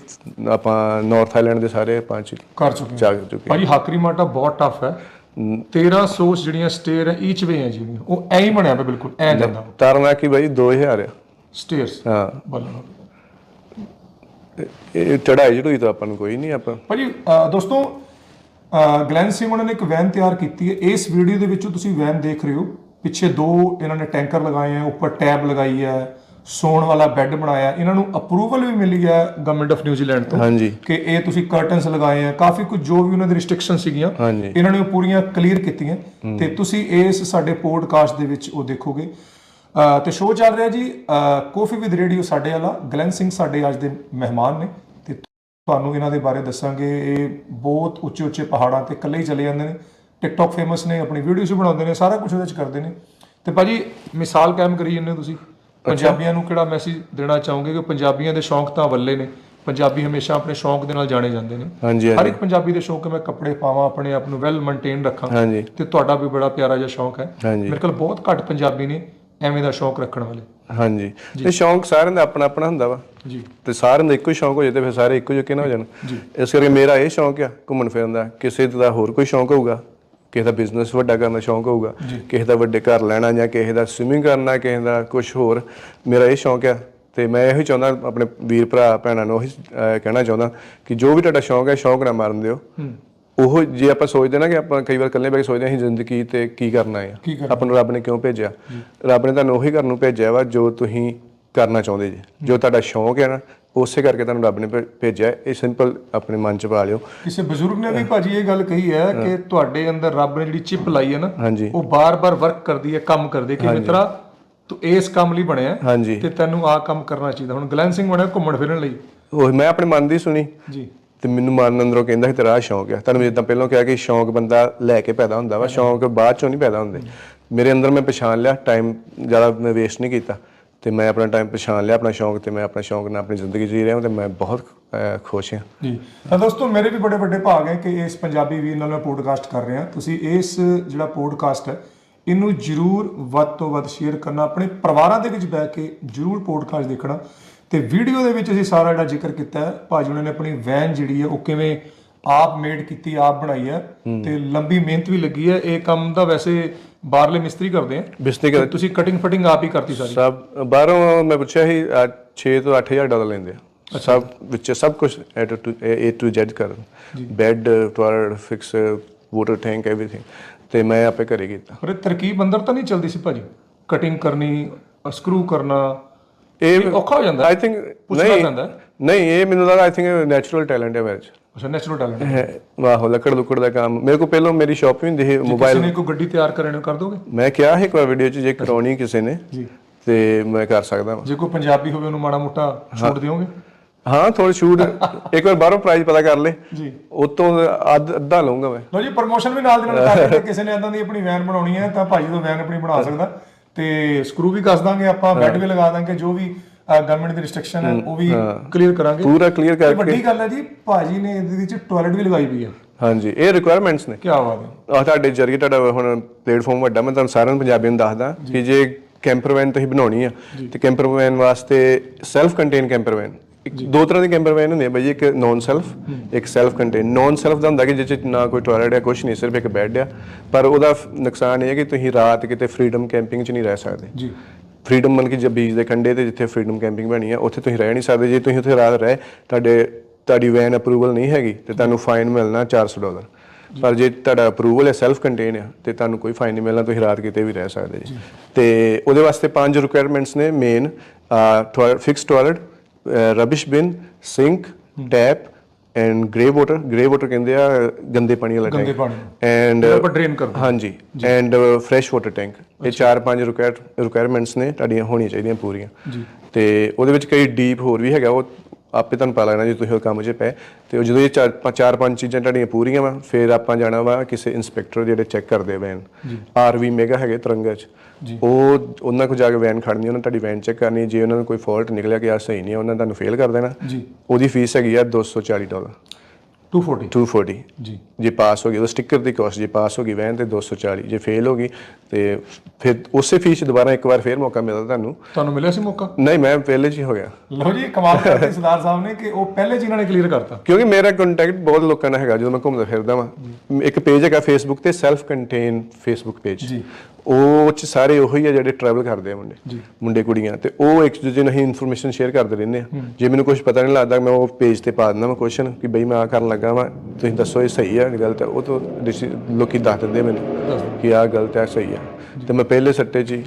ਆਪਾਂ ਨਾਰਥ ਆਈਲੈਂਡ ਦੇ ਸਾਰੇ ਪੰਜ ਕਰ ਚੁੱਕੇ ਜਾ ਚੁੱਕੇ ਭਾਜੀ ਹਾਕਰੀ ਮਾਟਾ ਬਹੁਤ ਟਫ ਹੈ। 1300 ਜਿਹੜੀਆਂ ਸਟੇਅਰ ਹੈ ਈਚ ਵੇ ਹੈ ਜਿਹੜੀਆਂ ਉਹ ਐਂ ਹੀ ਬਣਿਆ ਪਿਆ ਬਿਲਕੁਲ ਐਂ ਜਾਂਦਾ। ਤਰਨਾ ਕੀ ਬਾਈ 2000 ਆ। ਸਟੇਅਰਸ ਹਾਂ। ਬੱਲਣ ਇਹ ਚੜਾਈ ਜੜੂਈ ਤਾਂ ਆਪਾਂ ਨੂੰ ਕੋਈ ਨਹੀਂ ਆਪਾਂ। ਭਾਜੀ ਦੋਸਤੋ ਗਲੈਨ ਸਿੰਘ ਉਹਨਾਂ ਨੇ ਇੱਕ ਵੈਨ ਤਿਆਰ ਕੀਤੀ ਹੈ। ਇਸ ਵੀਡੀਓ ਦੇ ਵਿੱਚੋਂ ਤੁਸੀਂ ਵੈਨ ਦੇਖ ਰਹੇ ਹੋ। ਪਿੱਛੇ ਦੋ ਇਹਨਾਂ ਨੇ ਟੈਂਕਰ ਲਗਾਏ ਆ ਉੱਪਰ ਟੈਬ ਲਗਾਈ ਹੈ। ਸੌਣ ਵਾਲਾ ਬੈੱਡ ਬਣਾਇਆ ਇਹਨਾਂ ਨੂੰ ਅਪਰੂਵਲ ਵੀ ਮਿਲੀ ਹੈ ਗਵਰਨਮੈਂਟ ਆਫ ਨਿਊਜ਼ੀਲੈਂਡ ਤੋਂ ਹਾਂਜੀ। ਕਿ ਇਹ ਤੁਸੀਂ ਕਰਟਨਸ ਲਗਾਏ ਆ ਕਾਫੀ ਕੁਝ ਜੋ ਵੀ ਉਹਨਾਂ ਦੀ ਰਿਸਟ੍ਰਿਕਸ਼ਨ ਸੀਗੀਆਂ। ਇਹਨਾਂ ਨੇ ਉਹ ਪੂਰੀਆਂ ਕਲੀਅਰ ਕੀਤੀਆਂ। ਤੇ ਤੁਸੀਂ ਇਸ ਸਾਡੇ ਪੋਡਕਾਸਟ ਦੇ ਵਿੱਚ ਉਹ ਦੇਖੋਗੇ। ਤੇ ਸ਼ੋਅ ਚੱਲ ਰਿਹਾ ਜੀ। ਕਾਫੀ ਵਿਦ ਰੇਡੀਓ ਸਾਡੇ ਵਾਲਾ ਗਲੈਨ ਸਿੰਘ ਸਾਡੇ ਅੱਜ ਦੇ ਮਹਿਮਾਨ ਨੇ। ਤੇ ਤੁਹਾਨੂੰ ਇਹਨਾਂ ਦੇ ਬਾਰੇ ਦੱਸਾਂਗੇ। ਇਹ ਬਹੁਤ ਉੱਚੇ ਉੱਚੇ ਪਹਾੜਾਂ ਤੇ ਇਕੱਲੇ ਹੀ ਚਲੇ ਜਾਂਦੇ ਨੇ। ਟਿਕਟੌਕ ਫੇਮਸ ਨੇ ਆਪਣੀ ਵੀਡੀਓਜ਼ ਬਣਾਉਂਦੇ ਨੇ ਸਾਰਾ ਕੁਝ ਉਹਦੇ ਵਿੱਚ ਕਰਦੇ ਨੇ। ਤੇ ਭਾਜੀ ਮਿਸਾਲ ਕਾਇਮ ਕਰੀ ਹੋ ਤੁਸੀਂ? ਪੰਜਾਬੀਆਂ ਨੂੰ ਕਿਹੜਾ ਮੈਸੇਜ ਦੇਣਾ ਚਾਹੋਗੇ ਕਿ ਪੰਜਾਬੀਆਂ ਦੇ ਸ਼ੌਂਕ ਤਾਂ ਵੱਲੇ ਨੇ ਪੰਜਾਬੀ ਹਮੇਸ਼ਾ ਆਪਣੇ ਸ਼ੌਂਕ ਦੇ ਨਾਲ ਜਾਣੇ ਜਾਂਦੇ ਨੇ। ਹਰ ਇੱਕ ਪੰਜਾਬੀ ਦੇ ਸ਼ੌਂਕ ਹੈ ਮੈਂ ਕੱਪੜੇ ਪਾਵਾਂ ਆਪਣੇ ਆਪ ਨੂੰ ਵੈਲ ਮੇਨਟੇਨ ਰੱਖਾਂ। ਤੇ ਤੁਹਾਡਾ ਵੀ ਬੜਾ ਪਿਆਰਾ ਜਿਹਾ ਸ਼ੌਂਕ ਹੈ। ਮੇਰੇ ਕੋਲ ਬਹੁਤ ਘੱਟ ਪੰਜਾਬੀ ਨੇ ਐਵੇਂ ਦਾ ਸ਼ੌਂਕ ਰੱਖਣ ਵਾਲੇ। ਹਾਂਜੀ। ਤੇ ਸ਼ੌਂਕ ਸਾਰਿਆਂ ਦਾ ਆਪਣਾ ਆਪਣਾ ਹੁੰਦਾ ਵਾ। ਜੀ। ਤੇ ਸਾਰਿਆਂ ਦਾ ਇੱਕੋ ਹੀ ਸ਼ੌਂਕ ਹੋ ਜਾਏ ਤੇ ਫਿਰ ਸਾਰੇ ਇੱਕੋ ਜਿਹੇ ਨਾ ਹੋ ਜਾਣ। ਇਸ ਕਰਕੇ ਮੇਰਾ ਇਹ ਸ਼ੌਂਕ ਆ ਘੁੰਮਣ ਫਿਰਨ ਦਾ। ਕਿਸੇ ਦਾ ਹੋਰ ਕੋਈ ਸ਼ੌਂਕ ਹੋਊਗਾ ਕਿਸੇ ਦਾ ਬਿਜ਼ਨਸ ਵੱਡਾ ਕਰਨ ਦਾ ਸ਼ੌਂਕ ਹੋਊਗਾ ਕਿਸੇ ਦਾ ਵੱਡੇ ਘਰ ਲੈਣਾ ਜਾਂ ਕਿਸੇ ਦਾ ਸਵਿਮਿੰਗ ਕਰਨਾ ਕਿਸੇ ਦਾ ਕੁਝ ਹੋਰ ਮੇਰਾ ਇਹ ਸ਼ੌਂਕ ਆ। ਤੇ ਮੈਂ ਇਹੋ ਚਾਹੁੰਦਾ ਆਪਣੇ ਵੀਰ ਭਰਾ ਭੈਣਾਂ ਨੂੰ ਉਹੀ ਕਹਿਣਾ ਚਾਹੁੰਦਾ ਕਿ ਜੋ ਵੀ ਤੁਹਾਡਾ ਸ਼ੌਂਕ ਹੈ ਸ਼ੌਂਕ ਨਾ ਮਾਰਨ ਦਿਓ। ਉਹ ਜੇ ਆਪਾਂ ਸੋਚਦੇ ਨਾ ਕਿ ਆਪਾਂ ਕਈ ਵਾਰ ਇਕੱਲੇ ਬੈ ਕੇ ਸੋਚਦੇ ਹਾਂ ਜ਼ਿੰਦਗੀ ਤੇ ਕੀ ਕਰਨਾ ਹੈ? ਆਪਾਂ ਨੂੰ ਰੱਬ ਨੇ ਕਿਉਂ ਭੇਜਿਆ? ਰੱਬ ਨੇ ਤੁਹਾਨੂੰ ਉਹੀ ਕਰਨ ਨੂੰ ਭੇਜਿਆ ਵਾ ਜੋ ਤੁਸੀਂ ਕਰਨਾ ਚਾਹੁੰਦੇ ਜੀ। ਜੋ ਤੁਹਾਡਾ ਸ਼ੌਂਕ ਹੈ ਨਾ ਉਸੇ ਕਰਕੇ ਤੁਹਾਨੂੰ ਰੱਬ ਨੇ ਭੇ- ਭੇਜਿਆ। ਇਹ ਸਿੰਪਲ ਆਪਣੇ ਮਨ ਚ ਪਾ ਲਿਓ। ਕਿਸੇ ਬਜ਼ੁਰਗ ਨੇ ਵੀ ਭਾਜੀ ਇਹ ਗੱਲ ਕਹੀ ਹੈ ਕਿ ਤੁਹਾਡੇ ਅੰਦਰ ਰੱਬ ਨੇ ਜਿਹੜੀ ਚਿਪ ਲਾਈ ਹੈ ਨਾ ਹਾਂਜੀ। ਉਹ ਬਾਰ-ਬਾਰ ਵਰਕ ਕਰਦੀ ਹੈ ਕੰਮ ਕਰਦੀ ਹੈ। ਕਿ ਮਿੱਤਰਾ ਤੂੰ ਇਸ ਕੰਮ ਲਈ ਬਣਿਆ ਹੈ ਹਾਂਜੀ। ਤੇ ਤੈਨੂੰ ਆਹ ਕੰਮ ਕਰਨਾ ਚਾਹੀਦਾ। ਹੁਣ ਗਲੈਨ ਸਿੰਘ ਬਣਿਆ ਘੁੰਮਣ ਫਿਰਨ ਲਈ। ਉਹ ਮੈਂ ਆਪਣੇ ਮਨ ਦੀ ਸੁਣੀ। ਜੀ। ਤੇ ਮੈਨੂੰ ਮਨ ਅੰਦਰੋਂ ਕਹਿੰਦਾ ਸੀ ਤੇਰਾ ਆਹ ਸ਼ੌਂਕ ਹੈ। ਤੁਹਾਨੂੰ ਜਿੱਦਾਂ ਪਹਿਲਾਂ ਕਿਹਾ ਕਿ ਸ਼ੌਂਕ ਬੰਦਾ ਲੈ ਕੇ ਪੈਦਾ ਹੁੰਦਾ ਵਾ। ਸ਼ੌਂਕ ਬਾਅਦ ਚੋਂ ਨਹੀਂ ਪੈਦਾ ਹੁੰਦੇ। ਮੇਰੇ ਅੰਦਰ ਮੈਂ ਪਛਾਣ ਲਿਆ ਟਾਈਮ ਜ਼ਿਆਦਾ ਮੈਂ ਵੇਸਟ ਨਹੀਂ ਕੀਤਾ। ਤੇ ਮੈਂ ਆਪਣਾ ਟਾਈਮ ਪਛਾਣ ਲਿਆ ਆਪਣਾ ਸ਼ੌਂਕ ਤੇ ਮੈਂ ਆਪਣਾ ਸ਼ੌਂਕ ਨਾਲ ਆਪਣੀ ਜ਼ਿੰਦਗੀ ਜੀ ਰਿਹਾ ਹਾਂ ਤੇ ਮੈਂ ਬਹੁਤ ਅਹ, ਖੁਸ਼ ਹਾਂ। ਜੀ। ਤਾਂ ਦੋਸਤੋ ਮੇਰੇ ਵੀ ਬੜੇ ਵੱਡੇ ਭਾਗ ਹੈ ਕਿ ਇਸ ਪੰਜਾਬੀ ਵੀਰ ਨਾਲ ਮੈਂ ਪੋਡਕਾਸਟ ਕਰ ਰਿਹਾ ਤੁਸੀਂ ਇਸ ਜਿਹੜਾ ਪੋਡਕਾਸਟ ਹੈ ਇਹਨੂੰ ਜਰੂਰ ਵੱਧ ਤੋਂ ਵੱਧ ਸ਼ੇਅਰ ਕਰਨਾ ਆਪਣੇ ਪਰਿਵਾਰਾਂ ਦੇ ਵਿੱਚ ਬਹਿ ਕੇ ਜਰੂਰ ਪੋਡਕਾਸਟ ਦੇਖਣਾ। ਤੇ ਵੀਡੀਓ ਦੇ ਵਿੱਚ ਅਸੀਂ ਸਾਰਾ ਜਿਹੜਾ ਜ਼ਿਕਰ ਕੀਤਾ ਹੈ ਭਾਜੀ ਉਹਨਾਂ ਨੇ ਆਪਣੀ ਵੈਨ ਜਿਹੜੀ ਹੈ ਉਹ ਕਿਵੇਂ ਆਪ ਮੇਡ ਕੀਤੀ ਆਪ ਬਣਾਈ ਹੈ। ਤੇ ਲੰਬੀ ਮਿਹਨਤ ਵੀ ਲੱਗੀ ਹੈ। ਇਹ ਕੰਮ ਦਾ ਵੈਸੇ ਬਾਹਰਲੇ ਮਿਸਤਰੀ ਕਰਦੇ ਆ। ਬਿਸਤਰੀ ਤੇ ਤੁਸੀਂ ਕਟਿੰਗ ਫਟਿੰਗ ਆਪ ਹੀ ਕਰਤੀ ਸਾਰੀ? ਸਭ ਬਾਹਰੋਂ ਮੈਂ ਪੁੱਛਿਆ ਸੀ 6 ਤੋਂ 8000 ਡਾਲਰ ਲੈਂਦੇ ਆ। ਸਭ ਵਿੱਚ ਸਭ ਕੁਝ A to Z ਕਰ। Bed toilet fix water tank everything ਤੇ ਮੈਂ ਆਪੇ ਘਰੇ ਕੀਤਾ। ਪਰ ਤਰਕੀਬ ਅੰਦਰ ਤਾਂ ਨਹੀਂ ਚੱਲਦੀ ਸੀ ਭਾਜੀ? ਕਟਿੰਗ ਕਰਨੀ ਸਕਰੂ ਕਰਨਾ ਇਹ ਔਖਾ ਹੋ ਜਾਂਦਾ। ਆਈ ਥਿੰਕ ਪੁੱਛਣਾ ਨਹੀਂ। ਪੈਂਦਾ। ਨਹੀਂ ਇਹ ਮੈਨੂੰ ਲੱਗਦਾ ਆਈ ਥਿੰਕ ਨੈਚੁਰਲ ਟੈਲੈਂਟ ਹੈ ਮੇਰੇ ਚ ਅੱਛਾ ਨੈਚੁਰਲ ਟੈਲੈਂਟ ਹੈ। ਵਾਹੋ ਲੱਕੜ ਲੁੱਕੜ ਦਾ ਕੰਮ। ਮੇਰੇ ਕੋਲ ਪਹਿਲਾਂ ਮੇਰੀ ਸ਼ਾਪ ਵੀ ਹੁੰਦੀ ਸੀ ਕਿਸੇ ਮੋਬਾਈਲ ਨੇ ਕੋਈ ਗੱਡੀ ਤਿਆਰ ਕਰਨ ਨੂੰ ਕਰ ਦੋਗੇ? ਮੈਂ ਕਿਹਾ ਸੀ ਇੱਕ ਵਾਰ ਵੀਡੀਓ 'ਚ ਜੇ ਕਰਾਉਣੀ ਕਿਸੇ ਨੇ ਜੀ। ਤੇ ਮੈਂ ਕਰ ਸਕਦਾ ਹਾਂ ਜੇ ਕੋਈ ਪੰਜਾਬੀ ਹੋਵੇ ਉਹਨੂੰ ਮਾੜਾ ਮੋਟਾ ਛੂਟ ਦਿਓਗੇ? ਹਾਂ ਥੋੜੀ ਸ਼ੂਟ (laughs) ਇੱਕ ਵਾਰ ਬਾਹਰੋਂ ਪ੍ਰਾਈਸ ਪਤਾ ਕਰ ਲੈ। ਜੀ। ਉਤੋਂ ਅੱਧ ਲਵਾਂਗਾ ਮੈਂ। ਲੋ ਜੀ ਪ੍ਰਮੋਸ਼ਨ ਵੀ ਨਾਲ ਦੀ ਨਾਲ ਕਰ (laughs) ਦਿੰਦੇ ਕਿਸੇ ਨੇ ਇਦਾਂ ਦੀ ਆਪਣੀ ਵੈਨ ਬਣਾਉਣੀ ਹੈ ਤਾਂ ਭਾਈ ਤੋਂ ਵੈਨ ਆਪਣੀ ਬਣਾ ਸਕਦਾ। ਤੇ ਸਕਰੂ ਵੀ ਕੱਸ ਦਾਂਗੇ ਆਪਾਂ ਬੈੱਡ ਵੀ ਲਗਾ ਦਾਂਗੇ ਜੋ ਵੀ ਗਵਰਨਮੈਂਟ ਦੀ ਰਿਸਟ੍ਰਿਕਸ਼ਨ ਹੈ ਉਹ ਵੀ ਕਲੀਅਰ ਕਰਾਂਗੇ। ਪੂਰਾ ਕਲੀਅਰ ਕਰਕੇ ਵੱਡੀ ਗੱਲ ਹੈ ਜੀ ਭਾਜੀ ਨੇ ਇਹਦੇ ਵਿੱਚ ਟਾਇਲਟ ਵੀ ਲਗਾਈ ਹੋਈ ਹੈ। ਹਾਂਜੀ ਇਹ ਰਿਕੁਆਇਰਮੈਂਟਸ ਨੇ। ਕੀ ਬਾਤ ਹੈ। ਆ ਤੁਹਾਡੇ ਜਰੀਏ ਤੁਹਾਡਾ ਹੁਣ ਪਲੇਟਫਾਰਮ ਵੱਡਾ ਮੈਂ ਤੁਹਾਨੂੰ ਸਾਰਿਆਂ ਨੂੰ ਪੰਜਾਬੀਆਂ ਨੂੰ ਦੱਸਦਾ ਕਿ ਜੇ ਕੈਂਪਰ ਵੈਨ ਤੁਸੀਂ ਬਣਾਉਣੀ ਆ ਤੇ ਕੈਂਪਰ ਵੈਨ ਵਾਸਤੇ ਸੈਲਫ ਕੰਟੇਨ ਕੈਂਪਰ ਵੈਨ ਦੋ ਤਰ੍ਹਾਂ ਦੀ ਕੈਂਪਰ ਵੈਨ ਹੁੰਦੀ ਹੈ ਬਾਈ ਇੱਕ ਨੌਨ ਸੈਲਫ ਇੱਕ ਸੈਲਫ ਕੰਟੇਨ ਨੌਨ ਸੈਲਫ ਦਾ ਹੁੰਦਾ ਕਿ ਜਿਸ ਨਾ ਕੋਈ ਟਾਇਲਟ ਹੈ ਕੁਝ ਨਹੀਂ ਸਿਰਫ ਇੱਕ ਬੈੱਡ ਆ। ਪਰ ਉਹਦਾ ਨੁਕਸਾਨ ਇਹ ਹੈ ਕਿ ਤੁਸੀਂ ਰਾਤ ਕਿਤੇ ਫ੍ਰੀडम ਕੈਂਪਿੰਗ 'ਚ ਨਹੀਂ ਰਹਿ ਸਕਦੇ। ਜੀ। ਫਰੀडम ਮਤਲਬ ਕਿ ਜੇ ਬੀਜ ਦੇ ਕੰਡੇ ਤੇ ਜਿੱਥੇ ਫਰੀडम ਕੈਂਪਿੰਗ ਬਣੀ ਹੈ ਉੱਥੇ ਤੁਸੀਂ ਰਹਿ ਨਹੀਂ ਸਕਦੇ। ਜੇ ਤੁਸੀਂ ਉੱਥੇ ਰਾਤ ਰਹੇ, ਤੁਹਾਡੇ, ਤੁਹਾਡੀ ਵੈਨ ਅਪਰੂਵਲ ਨਹੀਂ ਹੈਗੀ, ਤੇ ਤੁਹਾਨੂੰ ਫਾਈਨ ਮਿਲਣਾ 400 ਡਾਲਰ ਪਰ ਜੇ ਤੁਹਾਡਾ ਅਪਰੂਵਲ ਹੈ ਸੈਲਫ ਕੰਟੇਨ ਹੈ ਤੇ ਤੁਹਾਨੂੰ ਕੋਈ ਫਾਈਨ ਨਹੀਂ ਮਿਲਣਾ, ਤੁਸੀਂ ਰਾਤ ਕਿਤੇ ਵੀ ਰਹਿ ਸਕਦੇ ਜੀ। ਤੇ ਉਹਦੇ ਵਾਸਤੇ ਪੰਜ ਰਿਕੁਆਇਰਮੈਂਟਸ ਨੇ main fix toilet rubbish bin sink tap and grey water grey water ਕਹਿੰਦੇ ਆ ਗੰਦੇ ਪਾਣੀ ਵਾਲਾ ਗੰਦੇ ਟੈਂਕ ਪਾਣੀ। ਐਂਡ ਜਿਹੜਾ ਆਪਾਂ drain ਕਰਦੇ ਹਾਂਜੀ। ਐਂਡ ਫਰੈਸ਼ ਵਾਟਰ ਟੈਂਕ ਇਹ ਚਾਰ ਪੰਜ ਰਿਕੁਆਇਰਮੈਂਟਸ ਨੇ ਤੁਹਾਡੀਆਂ ਹੋਣੀਆਂ ਚਾਹੀਦੀਆਂ ਪੂਰੀਆਂ। ਜੀ। ਤੇ ਉਹਦੇ ਵਿੱਚ ਕਈ ਡੀਪ ਹੋਰ ਵੀ ਹੈਗਾ। ਉਹ ਆਪੇ ਤੁਹਾਨੂੰ ਪਤਾ ਲੱਗਣਾ ਜੇ ਤੁਸੀਂ ਉਹ ਕੰਮ 'ਚ ਪਏ। ਤੇ ਉਹ ਜਦੋਂ ਇਹ ਚਾਰ ਪੰਜ- ਚਾਰ ਪੰਜ ਚੀਜ਼ਾਂ ਤੁਹਾਡੀਆਂ ਪੂਰੀਆਂ ਵਾ ਫਿਰ ਆਪਾਂ ਜਾਣਾ ਵਾ ਕਿਸੇ ਇਨਸਪੈਕਟਰ ਜਿਹੜੇ ਚੈੱਕ ਕਰਦੇ ਵੈਨ ਆਰਵੀ ਮੈਗਾ ਹੈਗੇ ਤਿਰੰਗਾ 'ਚ। ਉਹ ਉਹਨਾਂ ਕੋਲ ਜਾ ਕੇ ਵੈਨ ਖੜਨੀ ਉਹਨਾਂ ਤੁਹਾਡੀ ਵੈਨ ਚੈੱਕ ਕਰਨੀ ਜੇ ਉਹਨਾਂ ਨੂੰ ਕੋਈ ਫਾਲਟ ਨਿਕਲਿਆ ਕਿ ਯਾਰ ਸਹੀ ਨਹੀਂ ਹੈ ਉਹਨਾਂ ਤੁਹਾਨੂੰ ਫੇਲ ਕਰ ਦੇਣਾ। ਜੀ। ਉਹਦੀ ਫੀਸ ਹੈਗੀ ਆ 240 ਡਾਲਰ। 240 240 ਜੀ। ਜੇ ਪਾਸ ਹੋ ਗਈ ਉਹ ਸਟicker ਦੀ ਕਾਸਟ ਜੇ ਪਾਸ ਹੋ ਗਈ ਵੈਨ ਤੇ 240 ਜੇ ਫੇਲ ਹੋ ਗਈ ਤੇ ਫਿਰ ਉਸੇ ਫੀਸ ਦੁਬਾਰਾ ਇੱਕ ਵਾਰ ਫੇਰ ਮੌਕਾ ਮਿਲਦਾ ਤੁਹਾਨੂੰ। ਤੁਹਾਨੂੰ ਮਿਲਿਆ ਸੀ ਮੌਕਾ? ਨਹੀਂ ਮੈਂ ਪਹਿਲੇ 'ਚ ਹੀ ਗਿਆ। ਲਓ ਜੀ ਕਮਾਲ ਕਰਦੇ ਸਰਦਾਰ ਸਾਹਿਬ ਨੇ ਕਿ ਉਹ ਪਹਿਲੇ ਇਹਨਾਂ ਨੇ ਕਲੀਅਰ ਕਰਤਾ। ਕਿਉਂਕਿ ਮੇਰਾ ਕੰਟੈਕਟ ਬਹੁਤ ਲੋਕਾਂ ਨਾਲ ਹੈਗਾ ਜਦੋਂ ਮੈਂ ਘੁੰਮਦਾ ਫਿਰਦਾ ਵਾਂ। ਇੱਕ ਪੇਜ ਹੈਗਾ ਫੇਸਬੁੱਕ ਤੇ ਸੈਲਫ ਕੰਟੇਨ ਫੇਸਬੁੱਕ ਪੇਜ ਜੀ। ਉਹ ਚ ਸਾਰੇ ਉਹੀ ਆ ਜਿਹੜੇ ਟਰੈਵਲ ਕਰਦੇ ਆ ਮੁੰਡੇ। ਮੁੰਡੇ ਕੁੜੀਆਂ। ਤੇ ਉਹ ਇੱਕ ਦੂਜੇ ਨੂੰ ਹੀ ਇਨਫੋਰਮੇਸ਼ਨ ਸ਼ੇਅਰ ਕਰਦੇ ਰਹਿੰਦੇ ਆ। ਜੇ ਮੈਨੂੰ ਕੁਝ ਪਤਾ ਨਹੀਂ ਲੱਗਦਾ ਮੈਂ ਉਹ ਪੇਜ ਤੇ ਪਾ ਦਿੰਦਾ ਮੈਂ ਕੁਐਸਚਨ ਕਿ ਬਈ ਮੈਂ ਆ ਕਰਨ ਲੱਗਾ ਵਾਂ ਤੁਸੀਂ ਦੱਸੋ ਇਹ ਸਹੀ ਆ ਕਿ ਗਲਤ ਆ? ਉਹ ਤੋਂ ਡਿਸੀ- ਲੋਕੀ ਦੱਸ ਦਿੰਦੇ ਮੈਨੂੰ ਕਿ ਆ ਗਲਤ ਆ ਸਹੀ ਆ। ਤੇ ਮੈਂ ਪਹਿਲੇ ਸੱਟੇ 'ਚ ਹੀ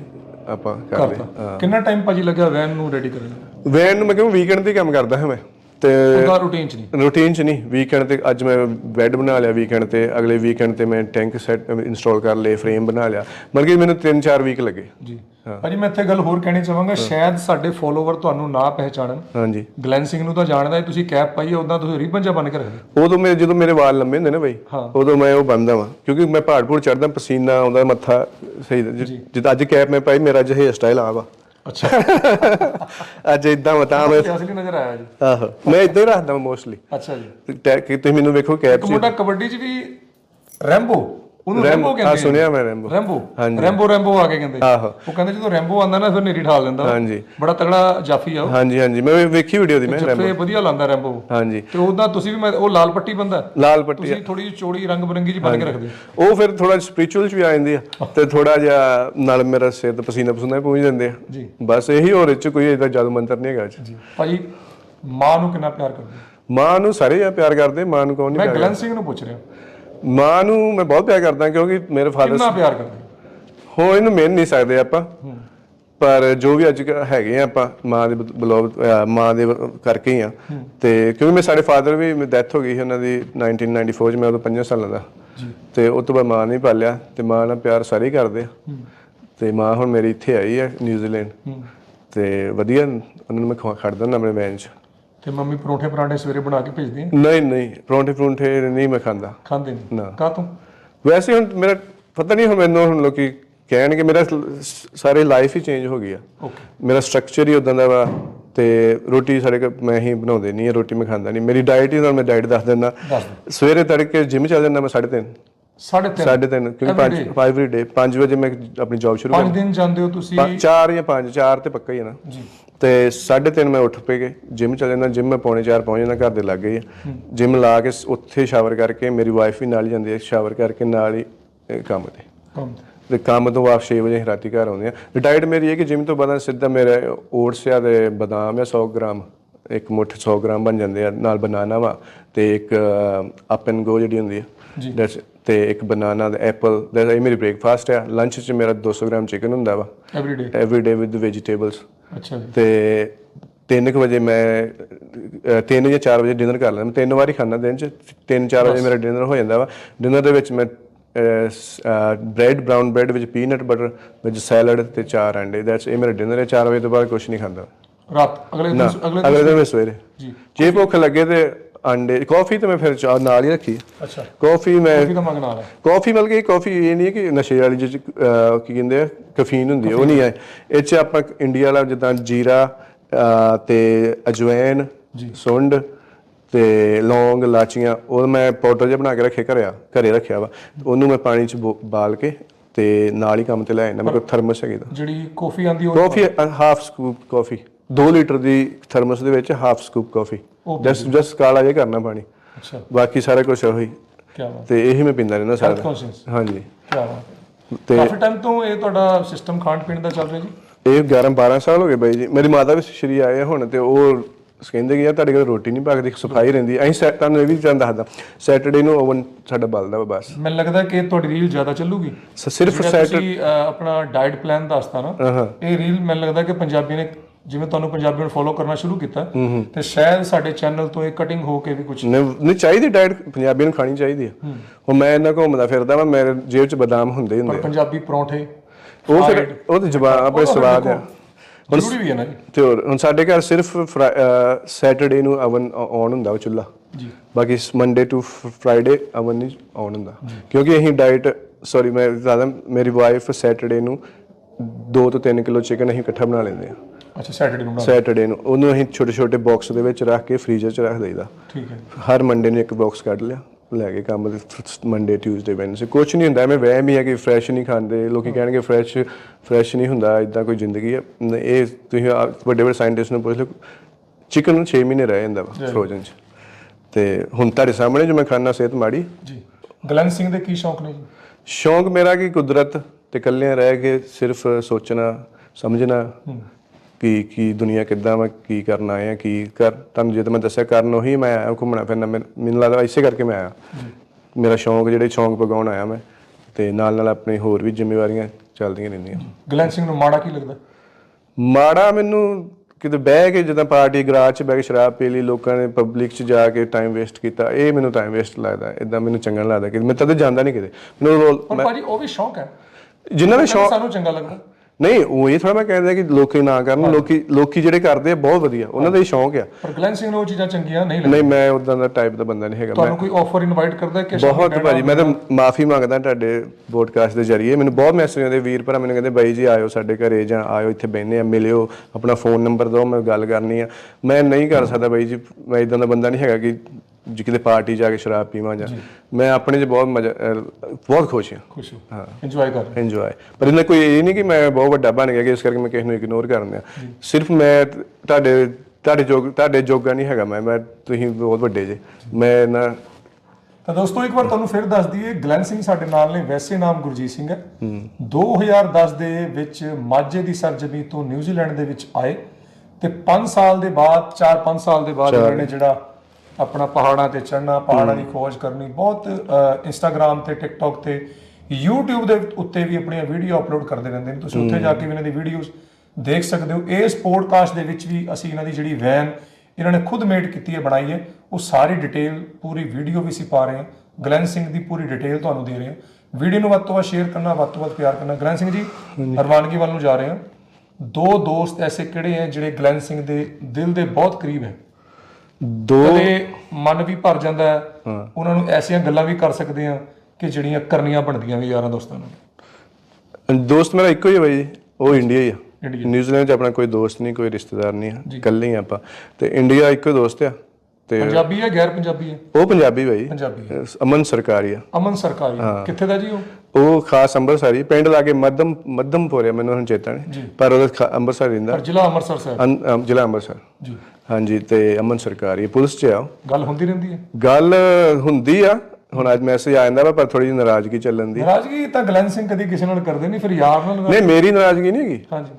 ਆਪਾਂ ਕਰਦੇ ਕਰਤਾ। ਕਿੰਨਾ ਟਾਈਮ ਭਾਜੀ ਲੱਗਿਆ ਵੈਨ ਨੂੰ ਰੈਡੀ ਕਰਨ ਨੂੰ? ਵੈਨ ਨੂੰ ਮੈਂ ਕਿਹਾ ਵੀਕਐਂਡ ਤੇ ਕੰਮ ਕਰਦਾ ਹਾਂ ਮੈਂ। ਤੇ ਉਹਦਾ ਰੂਟੀਨ ਚ ਨਹੀਂ। ਰੂਟੀਨ ਚ ਨਹੀਂ। ਵੀਕਐਂਡ ਤੇ ਅੱਜ ਮੈਂ ਬੈੱਡ ਬਣਾ ਲਿਆ ਵੀਕਐਂਡ ਤੇ ਅਗਲੇ ਵੀਕਐਂਡ ਤੇ ਮੈਂ ਟੈਂਕ ਸੈਟ ਇੰਸਟਾਲ ਕਰ ਲਏ ਫਰੇਮ ਬਣਾ ਲਿਆ। ਮਤਲਬ ਕਿ ਮੈਨੂੰ 3-4 ਵੀਕ ਲੱਗੇ। ਜੀ। ਭਾਜੀ ਮੈਂ ਇੱਥੇ ਗੱਲ ਹੋਰ ਕਹਿਣੀ ਚਾਹਾਂਗਾ। ਸ਼ਾਇਦ ਸਾਡੇ ਫੋਲੋਵਰ ਤੁਹਾਨੂੰ ਨਾ ਪਹਿਚਾਣਨ। ਹਾਂਜੀ। ਗਲੈਨ ਸਿੰਘ ਨੂੰ ਤਾਂ ਜਾਣਦਾ ਹੈ ਤੁਸੀਂ ਕੈਪ ਪਾਈ ਹੈ ਉਦਾਂ ਤੁਸੀਂ ਰਿਬਨ ਜਿਹਾ ਬੰਨ ਕੇ ਰੱਖਦੇ ਉਦੋਂ ਮੇਰੇ ਜਦੋਂ ਮੇਰੇ ਵਾਲ ਲੰਮੇ ਹੁੰਦੇ ਨੇ ਬਈ ਉਦੋਂ ਮੈਂ ਉਹ ਬੰਨਦਾ ਵਾਂ। ਕਿਉਂਕਿ ਮੈਂ ਪਹਾੜ ਪੂੜ ਚੜਦਾ ਪਸੀਨਾ ਆਉਂਦਾ ਮੱਥਾ ਸਹੀ ਜਿੱਦਾਂ ਅੱਜ ਕੈਪ ਮੈਂ ਪਾਈ ਮੇਰਾ ਅੱਜ ਹੇਅਰ ਸਟਾਈਲ ਆ ਵਾ। ਅੱਛਾ। ਅੱਜ ਇਦਾਂ ਮਤਾ ਮੈਂ ਤੇ ਅਸਲੀ ਨਜ਼ਰ ਆਇਆ ਜੀ। ਆਹੋ ਮੈਂ ਇਦਾਂ ਹੀ ਰੱਖਦਾ ਮੋਸਟਲੀ ਅੱਛਾ ਜੀ। ਕਿ ਤੁਸੀਂ ਮੈਨੂੰ ਵੇਖੋ ਕੈਪ ਇੱਕ ਮੁੰਡਾ ਕਬੱਡੀ ਚ ਵੀ ਰੈਂਬੋ। ਉਹਨੂੰ ਰੈਂਬੋ ਕਹਿੰਦੇ ਆ। ਸੁਣਿਆ ਮੈਂ ਰੈਂਬੋ। ਰੈਂਬੋ। ਰੈਂਬੋ ਰੈਂਬੋ ਆ ਕੇ ਕਹਿੰਦੇ। ਆਹੋ। ਉਹ ਕਹਿੰਦੇ ਜਦੋਂ ਰੈਂਬੋ ਆਂਦਾ ਨਾ ਫਿਰ ਨੇਰੀ ਠਾਲ ਲੈਂਦਾ। ਹਾਂਜੀ। ਬੜਾ ਤਗੜਾ ਜਾਫੀ ਆ ਉਹ। ਹਾਂਜੀ ਹਾਂਜੀ। ਮੈਂ ਵੇਖੀ ਵੀਡੀਓ ਦੀ ਮੈਂ ਜੱਫੇ ਵਧੀਆ ਲਾਂਦਾ ਰੈਂਬੋ। ਹਾਂਜੀ। ਤੇ ਉਦਾਂ ਤੁਸੀਂ ਵੀ ਮੈਂ ਉਹ ਲਾਲ ਪੱਟੀ ਬੰਦਾ। ਲਾਲ ਪੱਟੀ ਤੁਸੀਂ ਥੋੜੀ ਜਿਹੀ ਚੋੜੀ ਰੰਗ ਬਰੰਗੀ ਜੀ ਬਣ ਕੇ ਰੱਖਦੇ। ਉਹ ਫਿਰ ਥੋੜਾ ਸਪਿਰਚੁਅਲ ਚ ਵੀ ਆ ਜਾਂਦੀ ਆ। ਤੇ ਥੋੜਾ ਜਿਹਾ ਨਾਲ ਮੇਰਾ ਸਿਰ ਤੇ ਪਸੀਨਾ ਪਸੂਨਾ ਪੂੰਝ ਜਾਂਦੇ ਆ। ਜੀ। ਬਸ ਇਹੀ ਹੋਰ ਇਹ ਚ ਕੋਈ ਇਹਦਾ ਜਾਦੂ ਮੰਤਰ ਨਹੀਂ ਹੈਗਾ। ਜੀ। ਭਾਜੀ ਮਾਂ ਨੂੰ ਕਿੰਨਾ ਪਿਆਰ ਕਰਦੇ? ਮਾਂ ਨੂੰ ਸਾਰੇ ਆ ਪਿਆਰ ਕਰਦੇ ਮਾਂ ਨੂੰ ਕੌਣ ਨਹੀਂ ਮੈਂ ਗਲਨ ਸਿੰਘ ਨੂੰ ਪੁੱਛ ਰਿਹਾ। ਮਾਂ ਨੂੰ ਮੈਂ ਬਹੁਤ ਪਿਆਰ ਕਰਦਾ ਕਿਉਂਕਿ ਮੇਰੇ ਫਾਦਰ ਕਿੰਨਾ ਪਿਆਰ ਕਰਦੇ? ਹੋ? ਇਹਨੂੰ ਮਿਲ ਨਹੀਂ ਸਕਦੇ ਆਪਾਂ। ਪਰ ਜੋ ਵੀ ਅੱਜ ਕੱਲ੍ਹ ਹੈਗੇ ਆ ਆਪਾਂ ਮਾਂ ਦੇ ਬਲੋ ਮਾਂ ਦੇ ਕਰਕੇ ਹੀ ਆ। ਤੇ ਕਿਉਂਕਿ ਮੇਰੇ ਸਾਡੇ ਫਾਦਰ ਵੀ ਡੈਥ ਹੋ ਗਈ ਸੀ ਉਹਨਾਂ ਦੀ 1994 ਚ ਮੈਂ ਉਦੋਂ 5 ਸਾਲਾਂ ਦਾ। ਤੇ ਉਸ ਤੋਂ ਬਾਅਦ ਮਾਂ ਨਹੀਂ ਪਾਲਿਆ ਤੇ ਮਾਂ ਨਾਲ ਪਿਆਰ ਸਾਰੇ ਹੀ ਕਰਦੇ ਆ। ਤੇ ਮਾਂ ਹੁਣ ਮੇਰੀ ਇੱਥੇ ਆਈ ਹੈ। ਨਿਊਜ਼ੀਲੈਂਡ ਤੇ ਵਧੀਆ ਉਹਨਾਂ ਨੂੰ ਮੈਂ ਖਵਾ- ਖੜਦਾ ਹੁੰਦਾ ਆਪਣੇ 'ਚ। ਤੇ ਮੰਮੀ ਪਰੌਂਠੇ ਪਰਾਂਠੇ ਸਵੇਰੇ ਬਣਾ ਕੇ ਭੇਜਦੀ ਹੈ? ਨਹੀਂ ਨਹੀਂ ਪਰੌਂਠੇ ਪਰੌਂਠੇ ਨਹੀਂ ਮੈਂ ਖਾਂਦਾ। ਖਾਂਦੇ ਨਹੀਂ? ਨਾ। ਕਾਹ ਤੋਂ? ਵੈਸੇ ਹੁਣ ਮੇਰਾ ਪਤਾ ਨਹੀਂ ਹੁਣ ਮੈਨੂੰ ਹੁਣ ਲੋਕੀ ਕਹਿਣਗੇ ਮੇਰਾ ਸਾਰੇ ਲਾਈਫ ਹੀ ਚੇਂਜ ਹੋ ਗਈ ਆ। ਓਕੇ ਮੇਰਾ ਸਟਰਕਚਰ ਹੀ ਉਦਾਂ ਦਾ ਵਾ ਤੇ ਰੋਟੀ ਸਾਡੇ ਕੋਲ ਮੈਂ ਹੀ ਬਣਾਉਂਦੇ ਨਹੀਂ ਆ ਰੋਟੀ ਮੈਂ ਖਾਂਦਾ ਨਹੀਂ। ਮੇਰੀ ਡਾਈਟ ਹੀ ਨਾਲ ਮੈਂ ਡਾਈਟ ਦੱਸ ਦਿੰਦਾ। ਸਵੇਰੇ ਤੜਕੇ ਜਿਮ ਚੱਲ ਜਾਂਦਾ ਮੈਂ 3:30 ਸਾਢੇ ਤਿੰਨ। 3:30 ਕਿਉਂਕਿ 5 5 ਡੇ 5 ਵਜੇ ਮੈਂ ਆਪਣੀ ਜੌਬ ਸ਼ੁਰੂ ਪੰਜ ਦਿਨ ਜਾਂਦੇ ਹੋ ਤੁਸੀਂ? ਕਰ 4 ਜਾਂ 5 4 ਤੇ ਪੱਕਾ ਹੀ ਹੈ ਨਾ। ਜੀ। ਤੇ 3:30 ਮੈਂ ਉੱਠ ਪਏ ਜਿਮ ਚੱਲ ਜਾਂਦਾ ਜਿਮ ਮੈਂ ਪੌਣੇ 4 ਪਹੁੰਚ ਜਾਂਦਾ ਘਰ ਦੇ ਲਾਗੇ ਹੀ ਜਿਮ ਲਾ ਕੇ ਉੱਥੇ ਸ਼ਾਵਰ ਕਰਕੇ ਮੇਰੀ ਵਾਈਫ ਵੀ ਨਾਲ ਹੀ ਜਾਂਦੀ ਹੈ ਸ਼ਾਵਰ ਕਰਕੇ ਨਾਲ ਹੀ ਕੰਮ ਤੇ। ਕੰਮ ਤੇ। ਕੰਮ ਤੋਂ ਵਾਪਸ 6 ਵਜੇ ਰਾਤੀ ਘਰ ਆਉਂਦੇ ਆ। ਡਾਈਟ ਮੇਰੀ ਇਹ ਕਿ ਜਿਮ ਤੋਂ ਬਾਅਦ ਸਿੱਧਾ ਮੇਰੇ ਓਟਸ ਆ ਤੇ ਬਦਾਮ ਆ 100 ਗ੍ਰਾਮ। ਇੱਕ ਮੁੱਠ 100 ਗ੍ਰਾਮ ਬਣ ਜਾਂਦੇ ਆ ਨਾਲ ਬਨਾਨਾ ਵਾ ਤੇ ਇੱਕ ਅਪ ਐਂਡ ਗੋ ਜਿਹੜੀ ਹੁੰਦੀ ਆ। it. ਤੇ ਇੱਕ ਬਨਾਨਾ ਤੇ ਐਪਲ ਦਾ ਇਹ ਮੇਰੀ ਬ੍ਰੇਕਫਾਸਟ ਆ। ਲੰਚ 'ਚ ਮੇਰਾ 200 ਗ੍ਰਾਮ ਚਿਕਨ ਹੁੰਦਾ ਵਾ। Every day every day with vegetables ਅੱਛਾ ਜੀ। ਤੇ 3 ਵਜੇ ਮੈਂ 3 ਜਾਂ 4 ਵਜੇ ਡਿਨਰ ਕਰ ਲੈਂਦਾ। ਮੈਂ ਤਿੰਨ ਵਾਰੀ ਖਾਣਾ ਦਿਨ ਚ। 3-4 ਵਜੇ ਮੇਰਾ ਡਿਨਰ ਹੋ ਜਾਂਦਾ ਵਾ। ਡਿਨਰ ਦੇ ਵਿੱਚ ਮੈਂ ਬ੍ਰੈਡ ਬ੍ਰਾਊਨ ਬ੍ਰੈਡ ਵਿੱਚ ਪੀਨਟ ਬਟਰ ਵਿੱਚ ਸੈਲਡ ਤੇ ਚਾਰ ਅੰਡੇ। ਦੈਟਸ ਇਹ ਮੇਰਾ ਡਿਨਰ ਹੈ। 4 ਵਜੇ ਤੋਂ ਬਾਅਦ ਕੁਝ ਨਹੀਂ ਖਾਂਦਾ। ਰਾਤ। ਅਗਲੇ ਦਿਨ ਅਗਲੇ ਦਿਨ ਸਵੇਰੇ। ਜੀ। ਜੇ ਭੁੱਖ ਲੱਗੇ ਤੇ ਅੰਡੇ ਕਾਫੀ ਤੇ ਮੈਂ ਫਿਰ ਚਾਹ ਨਾਲ ਹੀ ਰੱਖੀ। ਅੱਛਾ। ਕਾਫੀ ਮੈਂ ਕਾਫੀ ਦਾ ਮੰਗਣਾ ਕਾਫੀ ਮਿਲ ਗਈ ਕਾਫੀ ਇਹ ਨਹੀਂ ਹੈ ਕਿ ਨਸ਼ੇ ਵਾਲੀ ਜਿਹ ਕੀ ਕਹਿੰਦੇ ਆ ਕਫੀਨ ਹੁੰਦੀ ਹੈ ਉਹ ਨਹੀਂ ਹੈ। ਇਹ ਚ ਆਪਾਂ ਇੰਡੀਆ ਵਾਲਾ ਜਿੱਦਾਂ ਜੀਰਾ ਤੇ ਅਜਵਾਇਨ ਸੁੰਡ ਤੇ ਲੌਂਗ ਲਾਚੀਆਂ ਉਹ ਮੈਂ ਪਾਊਡਰ ਜਿਹਾ ਬਣਾ ਕੇ ਰੱਖੇ ਘਰੇ ਆ ਘਰੇ ਰੱਖਿਆ ਵਾ। ਉਹਨੂੰ ਮੈਂ ਪਾਣੀ ਚ ਬਾਲ ਕੇ ਤੇ ਨਾਲ ਹੀ ਕੰਮ ਤੇ ਲੈ ਜਾਂਦਾ ਮੇਰੇ ਕੋਲ ਥਰਮਸ ਹੈਗੀ ਦਾ ਜਿਹੜੀ ਕਾਫੀ ਆਂਦੀ ਉਹ coffee half scoop coffee. 2 litre ਦੀ ਥਰਮਸ ਦੇ ਵਿੱਚ half scoop coffee. Just just ਕਾਲਾ ਜਿਹਾ ਕਰਨਾ ਪਾਣੀ। ਅੱਛਾ। ਬਾਕੀ ਸਾਰਾ ਕੁਝ ਉਹੀ। ਕੀ ਬਾਤ ਤੇ ਇਹੀ ਮੈਂ ਪੀਂਦਾ ਰਹਿੰਦਾ ਸਾਰਾ। ਹਾਂਜੀ। ਕੀ ਬਾਤ ਤੇ ਕਾਫੀ ਟਾਈਮ ਤੋਂ ਇਹ ਤੁਹਾਡਾ ਸਿਸਟਮ ਖਾਣ ਪੀਣ ਦਾ ਚੱਲ ਰਿਹਾ ਜੀ। ਇਹ 11 12 ਸਾਲ ਹੋ ਗਏ ਬਾਈ ਜੀ। ਮੇਰੀ ਮਾਤਾ ਵੀ ਸ਼੍ਰੀ ਆਏ ਹੁਣ ਤੇ ਉਹ ਕਹਿੰਦੇ ਕਿ ਯਾਰ ਤੁਹਾਡੇ ਕੋਲ ਰੋਟੀ ਨਹੀਂ ਪੱਕਦੀ ਸਫ਼ਾਈ ਰਹਿੰਦੀ। ਅਸੀਂ ਸੈ- ਤੁਹਾਨੂੰ ਇਹ ਵੀ ਜਾਣ ਦੱਸਦਾ। ਸੈਟਰਡੇ ਨੂੰ ਓਵਨ ਸਾਡਾ ਬਲਦਾ ਵਾ ਬਸ। ਮੈਨੂੰ ਲੱਗਦਾ ਕਿ ਤੁਹਾਡੀ ਰੀਲ ਜ਼ਿਆਦਾ ਚੱਲੂਗੀ। ਸਿਰਫ ਜਿਹੜਾ ਸੈਟਰ ਤੁਸੀਂ ਅਹ, ਆਪਣਾ ਡਾਈਟ ਪਲਾਨ ਦੱਸਤਾ ਨਾ ਇਹ ਰੀਲ ਮੈਨੂੰ ਲੱਗਦਾ ਕਿ ਪੰਜਾਬੀ ਨੇ ਜਿਵੇਂ ਤੁਹਾਨੂੰ ਪੰਜਾਬੀ ਨੂੰ ਫੋਲੋ ਕਰਨਾ ਸ਼ੁਰੂ ਕੀਤਾ ਤੇ ਸ਼ਾਇਦ ਸਾਡੇ ਚੈਨਲ ਤੋਂ ਇਹ ਕਟਿੰਗ ਹੋ ਕੇ ਵੀ ਕੁਝ ਨਹੀਂ ਚਾਹੀਦੀ ਡਾਈਟ ਪੰਜਾਬੀ ਨੂੰ ਖਾਣੀ ਚਾਹੀਦੀ ਆ। ਉਹ ਮੈਂ ਇਹਨਾਂ ਘੁੰਮਦਾ ਫਿਰਦਾ ਵਾ ਮੇਰੇ ਜੇਬ 'ਚ ਬਦਾਮ ਹੁੰਦੇ ਹੀ ਹੁੰਦੇ ਆ। ਪੰਜਾਬੀ ਪਰੌਂਠੇ ਉਹ ਫਿਰ ਉਹ ਤੇ ਜਵਾਬ ਆਪਣੇ ਸਵਾਦ ਆ। ਜ਼ਰੂਰੀ ਵੀ ਹੈ ਨਾ ਜੀ। ਤੇ ਹੁਣ ਸਾਡੇ ਘਰ ਸਿਰਫ ਸੈਟਰਡੇ ਨੂੰ ਅਵਨ ਔਨ ਹੁੰਦਾ ਉਹ ਚੁੱਲਾ ਜੀ। ਬਾਕੀ ਮੰਡੇ ਟੂ ਫਰਾਈਡੇ ਅਵਨ ਨਹੀਂ ਆਨ ਹੁੰਦਾ। ਕਿਉਂਕਿ ਅਸੀਂ ਡਾਈਟ ਸੌਰੀ ਮੈਂ ਜ਼ਿਆਦਾ ਮੇਰੀ ਵਾਈਫ ਸੈਟਰਡੇ ਨੂੰ 2 ਤੋਂ 3 ਕਿਲੋ ਚਿਕਨ ਅਸੀਂ ਇਕੱਠਾ ਬਣਾ ਲੈਂਦੇ ਆ। ਅੱਛਾ ਸੈਟਰਡੇ ਨੂੰ ਬਣਾ ਸੈਟਰਡੇ ਨੂੰ। ਉਹਨੂੰ ਅਸੀਂ ਛੋਟੇ ਛੋਟੇ ਬਾਕਸ ਦੇ ਵਿੱਚ ਰੱਖ ਕੇ ਫ੍ਰੀਜ਼ਰ 'ਚ ਰੱਖ ਦਈਦਾ। ਠੀਕ ਹੈ। ਹਰ ਮੰਡੇ ਨੂੰ ਇੱਕ ਬਾਕਸ ਕੱਢ ਲਿਆ ਲੈ ਕੇ ਕੰਮ ਮੰਡੇ ਟਿਊਜ਼ਡੇ ਵੈਨਸਡੇ ਕੁਝ ਨਹੀਂ ਹੁੰਦਾ ਐਵੇਂ ਵਹਿਮ ਹੀ ਹੈ ਕਿ ਫਰੈਸ਼ ਨਹੀਂ ਖਾਂਦੇ। ਲੋਕੀ ਕਹਿਣਗੇ ਫਰੈਸ਼ ਫਰੈਸ਼ ਨਹੀਂ ਹੁੰਦਾ ਇਦਾਂ ਕੋਈ ਜ਼ਿੰਦਗੀ ਹੈ। ਇਹ ਤੁਸੀਂ ਵੱਡੇ ਵੱਡੇ ਸਾਇੰਟਿਸਟ ਨੂੰ ਪੁੱਛ ਲਓ ਚਿਕਨ ਨੂੰ 6 ਮਹੀਨੇ ਰਹਿ ਜਾਂਦਾ ਵਾ ਫਰੋਜ਼ਨ 'ਚ। ਤੇ ਹੁਣ ਤੁਹਾਡੇ ਸਾਹਮਣੇ ਜੋ ਮੈਂ ਖਾਣਾ ਸਿਹਤ ਮਾੜੀ। ਜੀ। ਗਲਨ ਸਿੰਘ ਦੇ ਕੀ ਸ਼ੌਂਕ ਨੇ ਜੀ? ਸ਼ੌਂਕ ਮੇਰਾ ਕਿ ਕੁਦਰਤ ਤੇ ਇਕੱਲਿਆਂ ਰਹਿ ਕੇ ਸਿਰਫ ਸੋਚਣਾ ਸਮਝਣਾ ਕਿ ਕੀ ਦੁਨੀਆ ਕਿੱਦਾਂ ਵਾ ਕੀ ਕਰਨ ਆਏ ਆ ਕੀ ਕਰ ਤੁਹਾਨੂੰ ਜਦੋਂ ਮੈਂ ਦੱਸਿਆ ਕਰਨ ਉਹੀ ਮੈਂ ਆਇਆ ਘੁੰਮਣਾ ਫਿਰਨਾ ਮੈਨ- ਮੈਨੂੰ ਲੱਗਦਾ ਇਸੇ ਕਰਕੇ ਮੈਂ ਆਇਆ। ਮੇਰਾ ਸ਼ੌਂਕ ਜਿਹੜੇ ਸ਼ੌਂਕ ਪਗਾਉਣ ਆਇਆ ਮੈਂ ਤੇ ਨਾਲ ਨਾਲ ਆਪਣੀ ਹੋਰ ਵੀ ਜ਼ਿੰਮੇਵਾਰੀਆਂ ਚੱਲਦੀਆਂ ਰਹਿੰਦੀਆਂ। ਗਲਨ ਸਿੰਘ ਨੂੰ ਮਾੜਾ ਕੀ ਲੱਗਦਾ? ਮਾੜਾ ਮੈਨੂੰ ਕਿਤੇ ਬਹਿ ਕੇ ਜਦੋਂ ਪਾਰਟੀ ਗਰਾਜ 'ਚ ਬਹਿ ਕੇ ਸ਼ਰਾਬ ਪੀ ਲਈ ਲੋਕਾਂ ਨੇ ਪਬਲਿਕ 'ਚ ਜਾ ਕੇ ਟਾਈਮ ਵੇਸਟ ਕੀਤਾ ਇਹ ਮੈਨੂੰ ਟਾਈਮ ਵੇਸਟ ਲੱਗਦਾ ਇਦਾਂ ਮੈਨੂੰ ਚੰਗਾ ਨਹੀਂ ਲੱਗਦਾ ਕਿ ਮੈਂ ਤਦੇ ਜਾਂਦਾ ਨਹੀਂ ਕਿਤੇ। ਮੈਨੂੰ ਰੋਲ ਪਰ ਭਾਜੀ ਉਹ ਵੀ ਸ਼ੌਂਕ ਹੈ। ਜਿਨ੍ਹਾਂ ਦੇ ਸ਼ੌਂਕ ਸਾਨੂੰ ਚੰਗਾ ਲੱਗਦਾ। ਨਹੀਂ ਉਹ ਇਹ ਥੋੜਾ ਮੈਂ ਕਹਿੰਦਾ ਕਿ ਲੋਕੀ ਨਾ ਕਰਨ ਲੋਕੀ ਲੋਕੀ ਜਿਹੜੇ ਕਰਦੇ ਆ ਬਹੁਤ ਵਧੀਆ ਉਹਨਾਂ ਦਾ ਹੀ ਸ਼ੌਂਕ ਆ। ਪਰ ਗਲਨ ਸਿੰਘ ਨੂੰ ਉਹ ਚੀਜ਼ਾਂ ਚੰਗੀਆਂ ਨਹੀਂ ਲੱਗਦੀਆਂ। ਨਹੀਂ ਮੈਂ ਉਦਾਂ ਦਾ ਟਾਈਪ ਦਾ ਬੰਦਾ ਨਹੀਂ ਹੈਗਾ। ਮੈਂ ਤੁਹਾਨੂੰ ਕੋਈ ਆਫਰ ਇਨਵਾਈਟ ਕਰਦਾ ਕਿ ਬਹੁਤ ਭਾਜੀ ਮੈਂ ਤਾਂ ਮਾਫੀ ਮੰਗਦਾ ਤੁਹਾਡੇ ਪੋਡਕਾਸਟ ਦੇ ਜ਼ਰੀਏ। ਮੈਨੂੰ ਬਹੁਤ ਮੈਸੇਜ ਆਉਂਦੇ ਵੀਰ ਭਰਾ ਮੈਨੂੰ ਕਹਿੰਦੇ ਬਾਈ ਜੀ ਆਇਓ ਸਾਡੇ ਘਰੇ ਜਾਂ ਆਇਓ ਇੱਥੇ ਬਹਿਨੇ ਆ ਮਿਲਿਓ ਆਪਣਾ ਫੋਨ ਨੰਬਰ ਦਿਓ ਮੈਂ ਗੱਲ ਕਰਨੀ ਆ। ਮੈਂ ਨਹੀਂ ਕਰ ਸਕਦਾ ਬਾਈ ਜੀ ਮੈਂ ਇਦਾਂ ਦਾ ਬੰਦਾ ਨਹੀਂ ਹੈਗਾ ਕਿ ਜੇ ਕਿਤੇ ਪਾਰਟੀ ਜਾ ਕੇ ਸ਼ਰਾਬ ਪੀਵਾਂ ਜਾਂ ਮੈਂ ਆਪਣੇ 'ਚ ਬਹੁਤ ਮਜ਼ਾ ਬਹੁਤ ਖੁਸ਼ ਹਾਂ। ਖੁਸ਼ ਹੋ। ਇੰਜੋਏ ਕਰ। ਇੰਜੋਏ ਪਰ ਇਹਨਾਂ ਕੋਈ ਇਹ ਨਹੀਂ ਕਿ ਮੈਂ ਬਹੁਤ ਵੱਡਾ ਬਣ ਗਿਆ ਕਿ ਇਸ ਕਰਕੇ ਮੈਂ ਕਿਸੇ ਨੂੰ ਇਗਨੋਰ ਕਰਨ ਦਿਆਂ। ਸਿਰਫ ਮੈਂ ਤੁਹਾਡੇ ਤੁਹਾਡੇ ਜੋਗ ਤੁਹਾਡੇ ਜੋਗਾ ਨਹੀਂ ਹੈਗਾ ਮੈਂ ਮੈਂ ਤੁਸੀਂ ਬਹੁਤ ਵੱਡੇ ਜੇ। ਮੈਂ ਨਾ ਤਾਂ ਦੋਸਤੋ ਇੱਕ ਵਾਰ ਤੁਹਾਨੂੰ ਫਿਰ ਦੱਸ ਦਈਏ ਗਲਨ ਸਿੰਘ ਸਾਡੇ ਨਾਲ ਨੇ ਵੈਸੇ ਨਾਮ ਗੁਰਜੀਤ ਸਿੰਘ ਹੈ। 2010 ਦੇ ਵਿੱਚ ਮਾਝੇ ਦੀ ਸਰਜ਼ਮੀ ਤੋਂ ਨਿਊਜ਼ੀਲੈਂਡ ਦੇ ਵਿੱਚ ਆਏ ਤੇ 5 ਸਾਲ ਦੇ ਬਾਅਦ 4-5 ਸਾਲ ਦੇ ਬਾਅਦ ਇਹਨਾਂ ਨੇ ਜਿਹੜਾ ਆਪਣਾ ਪਹਾੜਾਂ ਤੇ ਚੜ੍ਹਨਾ ਪਹਾੜਾਂ ਦੀ ਖੋਜ ਕਰਨੀ ਬਹੁਤ ਇੰਸਟਾਗ੍ਰam ਤੇ ਟਿਕਟੌਕ ਤੇ YouTube ਦੇ ਉੱਤੇ ਵੀ ਆਪਣੀਆਂ ਵੀਡੀਓ ਅਪਲੋਡ ਕਰਦੇ ਰਹਿੰਦੇ ਨੇ। ਤੁਸੀਂ ਉੱਥੇ ਜਾ ਕੇ ਵੀ ਇਹਨਾਂ ਦੀ ਵੀਡੀਓਜ਼ ਦੇਖ ਸਕਦੇ ਹੋ। ਇਸ ਪੋਡਕਾਸਟ ਦੇ ਵਿੱਚ ਵੀ ਅਸੀਂ ਇਹਨਾਂ ਦੀ ਜਿਹੜੀ ਵੈਨ ਇਹਨਾਂ ਨੇ ਖੁਦ ਮੇਡ ਕੀਤੀ ਹੈ ਬਣਾਈ ਹੈ ਉਹ ਸਾਰੀ ਡਿਟੇਲ ਪੂਰੀ ਵੀਡੀਓ ਵੀ ਅਸੀਂ ਪਾ ਰਹੇ ਹਾਂ। ਗਲੈਨ ਸਿੰਘ ਦੀ ਪੂਰੀ ਡਿਟੇਲ ਤੁਹਾਨੂੰ ਦੇ ਰਹੇ ਹਾਂ। ਵੀਡੀਓ ਨੂੰ ਵੱਧ ਤੋਂ ਵੱਧ ਸ਼ੇਅਰ ਕਰਨਾ ਵੱਧ ਤੋਂ ਵੱਧ ਪਿਆਰ ਕਰਨਾ। ਗਲੈਨ ਸਿੰਘ ਜੀ ਹਰਵਾਨਗੀ ਵੱਲ ਨੂੰ ਜਾ ਰਹੇ ਹਾਂ। ਦੋ ਦੋਸਤ ਐਸੇ ਕਿਹੜੇ ਹੈ ਜਿਹੜੇ ਗਲੈਨ ਸਿੰਘ ਦੇ ਦਿਲ ਦੇ ਬਹੁਤ ਕਰੀਬ ਹੈ? ਦੋ ਕਦੇ ਮਨ ਵੀ ਭਰ ਜਾਂਦਾ ਹੈ ਉਹਨਾਂ ਨੂੰ ਐਸੀਆਂ ਗੱਲਾਂ ਵੀ ਕਰ ਸਕਦੇ ਆ ਕਿ ਜਿਹੜੀਆਂ ਕਰਨੀਆਂ ਬਣਦੀਆਂ ਵੀ ਯਾਰਾਂ ਦੋਸਤਾਂ ਨੂੰ। ਦੋਸਤ ਮੇਰਾ ਇੱਕੋ ਹੀ ਹੈ ਬਾਈ ਜੀ ਉਹ ਇੰਡੀਆ ਹੀ ਆ। ਇੰਡੀਆ। ਨਿਊਜ਼ੀਲੈਂਡ 'ਚ ਆਪਣਾ ਕੋਈ ਦੋਸਤ ਨਹੀਂ ਕੋਈ ਰਿਸ਼ਤੇਦਾਰ ਨਹੀਂ ਆ ਇਕੱਲੇ ਹੀ ਆਪਾਂ। ਤੇ ਇੰਡੀਆ ਇੱਕੋ ਹੀ ਦੋਸਤ ਆ ਤੇ ਪੰਜਾਬੀ ਹੈ ਗੈਰ ਪੰਜਾਬੀ ਹੈ ਉਹ ਪੰਜਾਬੀ ਬਾਈ। ਪੰਜਾਬੀ ਹੈ ਅਮਨ ਸਰਕਾਰੀ ਆ। ਅਮਨ ਸਰਕਾਰੀ ਕਿੱਥੇ ਦਾ ਜੀ ਉਹ? ਉਹ ਖਾਸ ਅੰਮ੍ਰਿਤਸਰੀ ਪਿੰਡ ਲਾਗੇ ਮੱਧਮ ਮੱਧਮਪੁਰ ਆ ਮੈਨੂੰ ਹੁਣ ਚੇਤਾ ਨਹੀਂ ਪਰ ਉਹਦਾ ਖਾ- ਅੰਮ੍ਰਿਤਸਰ ਰਹਿੰਦਾ ਪਰ ਜ਼ਿਲ੍ਹਾ ਅੰਮ੍ਰਿਤਸਰ ਸਾਹਿਬ। ਅਮ, ਜ਼ਿਲ੍ਹਾ ਅੰਮ੍ਰਿਤਸਰ। ਜੀ। ਹਾਂਜੀ ਤੇ ਅਮਨ ਸਰਕਾਰੀ ਪੁਲਿਸ 'ਚ ਆ। ਗੱਲ ਹੁੰਦੀ ਰਹਿੰਦੀ ਹੈ? ਗੱਲ ਹੁੰਦੀ ਆ। ਹੁਣ ਅੱਜ ਮੈਸੇਜ ਆ ਜਾਂਦਾ ਵਾ ਪਰ ਥੋੜੀ ਜਿਹੀ ਨਾਰਾਜ਼ਗੀ ਚੱਲਣ ਦੀ। ਨਾਰਾਜ਼ਗੀ ਤਾਂ ਗਲੈਨ ਸਿੰਘ ਕਦੀ ਕਿਸੇ ਨਾਲ ਕਰਦੇ ਨਹੀਂ ਫਿਰ ਯਾਰ ਨਾਲ ਨਹੀਂ ਮੇਰੀ ਨਾਰਾਜ਼ਗੀ ਨਹੀਂ ਹੈਗੀ। ਹਾਂਜੀ।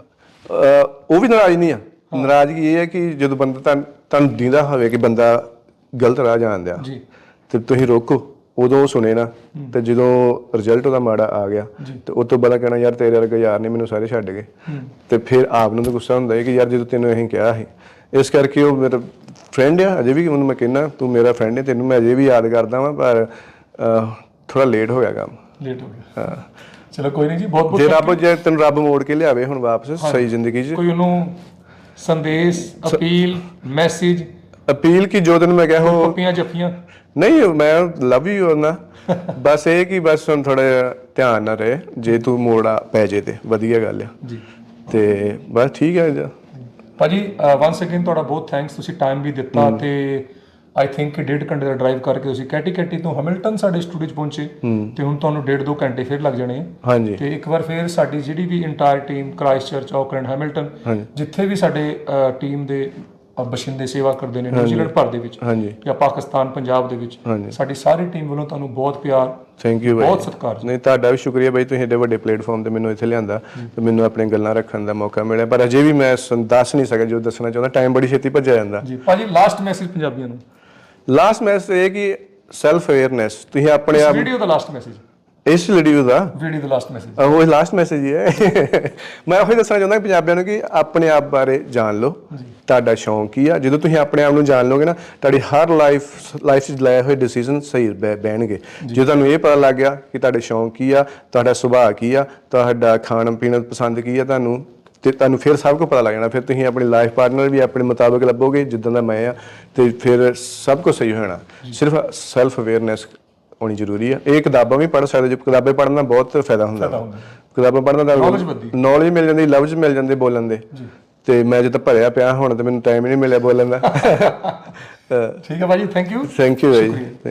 ਅਹ ਉਹ ਵੀ ਨਾਰਾਜ਼ ਨਹੀਂ ਆ। ਨਾਰਾਜ਼ਗੀ ਇਹ ਹੈ ਕਿ ਜਦੋਂ ਬੰਦਾ ਤੁਹਾਨੂੰ ਤੁਹਾਨੂੰ ਦੀਂਦਾ ਹੋਵੇ ਕਿ ਬੰਦਾ ਗਲਤ ਰਾਹ ਜਾਂਦਿਆ ਜੀ। ਤੇ ਤੁਸੀਂ ਰੋਕੋ। ਉਦੋਂ ਸੁਣੇ ਨਾ ਤੇ ਜਦੋਂ ਰਿਜ਼ਲਟ ਉਹਦਾ ਮਾੜਾ ਆ ਗਿਆ ਤੇ ਉਸ ਤੋਂ ਬਾਅਦ ਕਹਿਣਾ ਯਾਰ ਤੇਰੇ ਵਰਗਾ ਯਾਰ ਨੇ ਮੈਨੂੰ ਸਾਰੇ ਛੱਡ ਗਏ। ਤੇ ਫਿਰ ਆਪ ਨੂੰ ਤਾਂ ਗੁੱਸਾ ਹੁੰਦਾ ਹੈ ਕਿ ਯਾਰ ਜਦੋਂ ਤੈਨੂੰ ਅਸੀਂ ਕਿਹਾ ਸੀ। ਇਸ ਕਰਕੇ ਉਹ ਮੇਰਾ ਫਰੈਂਡ ਆ ਅਜੇ ਵੀ ਉਹਨੂੰ ਮੈਂ ਕਹਿੰਦਾ ਤੂੰ ਮੇਰਾ ਫਰੈਂਡ ਹੈ ਤੈਨੂੰ ਮੈਂ ਅਜੇ ਵੀ ਯਾਦ ਕਰਦਾ ਵਾਂ ਪਰ ਥੋੜਾ ਲੇਟ ਹੋ ਗਿਆ ਕੰਮ। ਲੇਟ ਹੋ ਗਿਆ। ਹਾਂ। ਚਲੋ ਕੋਈ ਨਹੀਂ ਜੀ ਬਹੁਤ ਬਹੁਤ ਜੇ ਰੱਬ ਜੇ ਤੈਨੂੰ ਰੱਬ ਮੋੜ ਕੇ ਲਿਆਵੇ ਹੁਣ ਵਾਪਸ ਸਹੀ ਜ਼ਿੰਦਗੀ 'ਚ। ਕੋਈ ਉਹਨੂੰ ਸੰਦੇਸ਼ ਅਪੀਲ ਮੈਸੇਜ ਅਪੀਲ ਕੀ ਜੋ ਤੈਨੂੰ ਮੈਂ ਕਿਹਾ ਉਹ ਪੱਪੀਆਂ ਜੱਫੀਆਂ? ਨਹੀਂ ਮੈਂ ਲਵ ਯੂ ਨਾ। (laughs) ਬਸ ਇਹ ਕਿ ਬਸ ਹੁਣ ਥੋੜਾ ਧਿਆਨ ਨਾ ਰਹੇ ਜੇ ਤੂੰ ਮੋੜਾ ਪੈ ਜੇ ਤੇ। ਵਧੀਆ ਗੱਲ ਆ। ਜੀ। ਤੇ ਬਸ ਠੀਕ ਹੈ ਜੀ। ਭਾਜੀ ਵਾਂਸ ਅਗੇਨ ਤੁਹਾਡਾ ਬਹੁਤ ਥੈਂਕਸ ਤੁਸੀਂ ਟਾਈਮ ਵੀ ਦਿੱਤਾ ਤੇ ਆਈ ਥਿੰਕ ਕਿ ਡੇਢ ਘੰਟੇ ਦਾ ਡਰਾਈਵ ਕਰਕੇ ਤੁਸੀਂ ਕੈਟੀ ਕੈਟੀ ਤੋਂ ਹੈਮਿਲਟਨ ਸਾਡੇ ਸਟੂਡੀਓ 'ਚ ਪਹੁੰਚੇ ਤੇ ਹੁਣ ਤੁਹਾਨੂੰ ਡੇਢ ਦੋ ਘੰਟੇ ਫਿਰ ਲੱਗ ਜਾਣੇ ਆ। ਹਾਂਜੀ। ਤੇ ਇੱਕ ਵਾਰ ਫਿਰ ਸਾਡੀ ਜਿਹੜੀ ਵੀ entire team Christchurch Auckland Hamilton ਜਿੱਥੇ ਵੀ ਸਾਡੇ ਟੀਮ ਦੇ ਬਸ਼ਿੰਦੇ ਸੇਵਾ ਕਰਦੇ ਨੇ ਨਿਊਜ਼ੀਲੈਂਡ ਭਰ ਦੇ ਵਿੱਚ ਹਾਂਜੀ। ਜਾਂ ਪਾਕਿਸਤਾਨ ਪੰਜਾਬ ਦੇ ਵਿੱਚ। ਸਾਡੀ ਸਾਰੀ ਟੀਮ ਵੱਲੋਂ ਤੁਹਾਨੂੰ ਬਹੁਤ ਪਿਆਰ ਥੈਂਕ ਯੂ ਬਹੁਤ ਸਤਿਕਾਰ ਨਹੀਂ ਤੁਹਾਡਾ ਵੀ ਸ਼ੁਕਰੀਆ ਬਾਈ ਤੁਸੀਂ ਏਡੇ ਵੱਡੇ ਪਲੇਟਫਾਰਮ ਤੇ ਮੈਨੂੰ ਇੱਥੇ ਲਿਆਂਦਾ ਤੇ ਮੈਨੂੰ ਆਪਣੀਆਂ ਗੱਲਾਂ ਰੱਖਣ ਦਾ ਮੌਕਾ ਮਿਲਿਆ। ਪਰ ਅਜੇ ਵੀ ਮੈਂ ਦੱਸ ਨਹੀਂ ਸਕਿਆ ਜੋ ਦੱਸਣਾ ਚਾਹੁੰਦਾ ਟਾਈਮ ਬੜੀ ਛੇਤੀ ਭੱਜਿਆ ਜਾਂਦਾ। ਜੀ ਭਾਜੀ ਲਾਸਟ ਮੈਸੇਜ ਪੰਜਾਬੀਆਂ ਨੂੰ। ਲਾਸਟ ਮੈਸੇਜ ਇਹ ਕਿ ਸੈਲਫ ਅਵੇਅਰਨੈਸ ਤੁਸੀਂ ਆਪਣੇ ਆਪ ਵੀਡੀਓ ਦਾ ਲਾਸਟ ਮੈਸੇਜ ਇਸ ਵੀਡੀਓ ਦਾ ਵੀਡੀਓ ਦਾ ਲਾਸਟ ਮੈਸੇਜ ਆਹ, ਉਹ ਲਾਸਟ ਮੈਸੇਜ ਹੀ ਹੈ। ਮੈਂ ਉਹੀ ਦੱਸਣਾ ਚਾਹੁੰਦਾ ਕਿ ਪੰਜਾਬੀਆਂ ਨੂੰ ਕਿ ਆਪਣੇ ਆਪ ਬਾਰੇ ਜਾਣ ਲਓ। ਤੁਹਾਡਾ ਸ਼ੌਂਕ ਕੀ ਆ। ਜਦੋਂ ਤੁਸੀਂ ਆਪਣੇ ਆਪ ਨੂੰ ਜਾਣ ਲਓਗੇ ਨਾ ਤੁਹਾਡੀ ਹਰ ਲਾਈਫ ਲਾਈਫ 'ਚ ਲਏ ਹੋਏ ਡਿਸੀਜਨ ਸਹੀ ਬੈ- ਬਹਿਣਗੇ। ਜੇ। ਤੁਹਾਨੂੰ ਇਹ ਪਤਾ ਲੱਗ ਗਿਆ ਕਿ ਤੁਹਾਡੇ ਸ਼ੌਂਕ ਕੀ ਆ ਤੁਹਾਡਾ ਸੁਭਾਅ ਕੀ ਆ ਤੁਹਾਡਾ ਖਾਣ ਪੀਣ ਪਸੰਦ ਕੀ ਆ ਤੁਹਾਨੂੰ ਤੇ ਤੁਹਾਨੂੰ ਫਿਰ ਸਭ ਕੁਝ ਪਤਾ ਲੱਗ ਜਾਣਾ। ਫਿਰ ਤੁਸੀਂ ਆਪਣੀ ਲਾਈਫ ਪਾਰਟਨਰ ਵੀ ਆਪਣੇ ਮੁਤਾਬਕ ਲੱਭੋਗੇ ਜਿੱਦਾਂ ਦਾ ਮੈਂ ਆ ਤੇ ਫਿਰ ਸਭ ਕੁਝ ਸਹੀ ਹੋ ਜਾਣਾ ਸਿਰਫ ਸੈਲਫ ਅਵੇਅਰਨੈਸ ਹੋਣੀ ਜ਼ਰੂਰੀ ਆ। ਇਹ ਕਿਤਾਬਾਂ ਵੀ ਪੜ੍ਹ ਸਕਦੇ ਜੇ ਕਿਤਾਬਾਂ ਪੜ੍ਹਨ ਦਾ ਬਹੁਤ ਫਾਇਦਾ ਹੁੰਦਾ। ਵਾ। ਕਿਤਾਬਾਂ ਪੜ੍ਹਨ ਦਾ Knowledge ਵੱਧਦੀ। ਨੌਲੇਜ ਮਿਲ ਜਾਂਦੀ ਲਫ਼ਜ਼ ਮਿਲ ਜਾਂਦੇ ਬੋਲਣ ਦੇ। ਤੇ ਮੈਂ ਜਦੋਂ ਭਰਿਆ ਪਿਆ ਹੁਣ ਤੇ ਮੈਨੂੰ ਟਾਈਮ ਹੀ ਨਹੀਂ ਮਿਲਿਆ ਬੋਲਣ ਦਾ। (laughs) ਠੀਕ ਹੈ ਭਾਜੀ thank you thank you Bhai.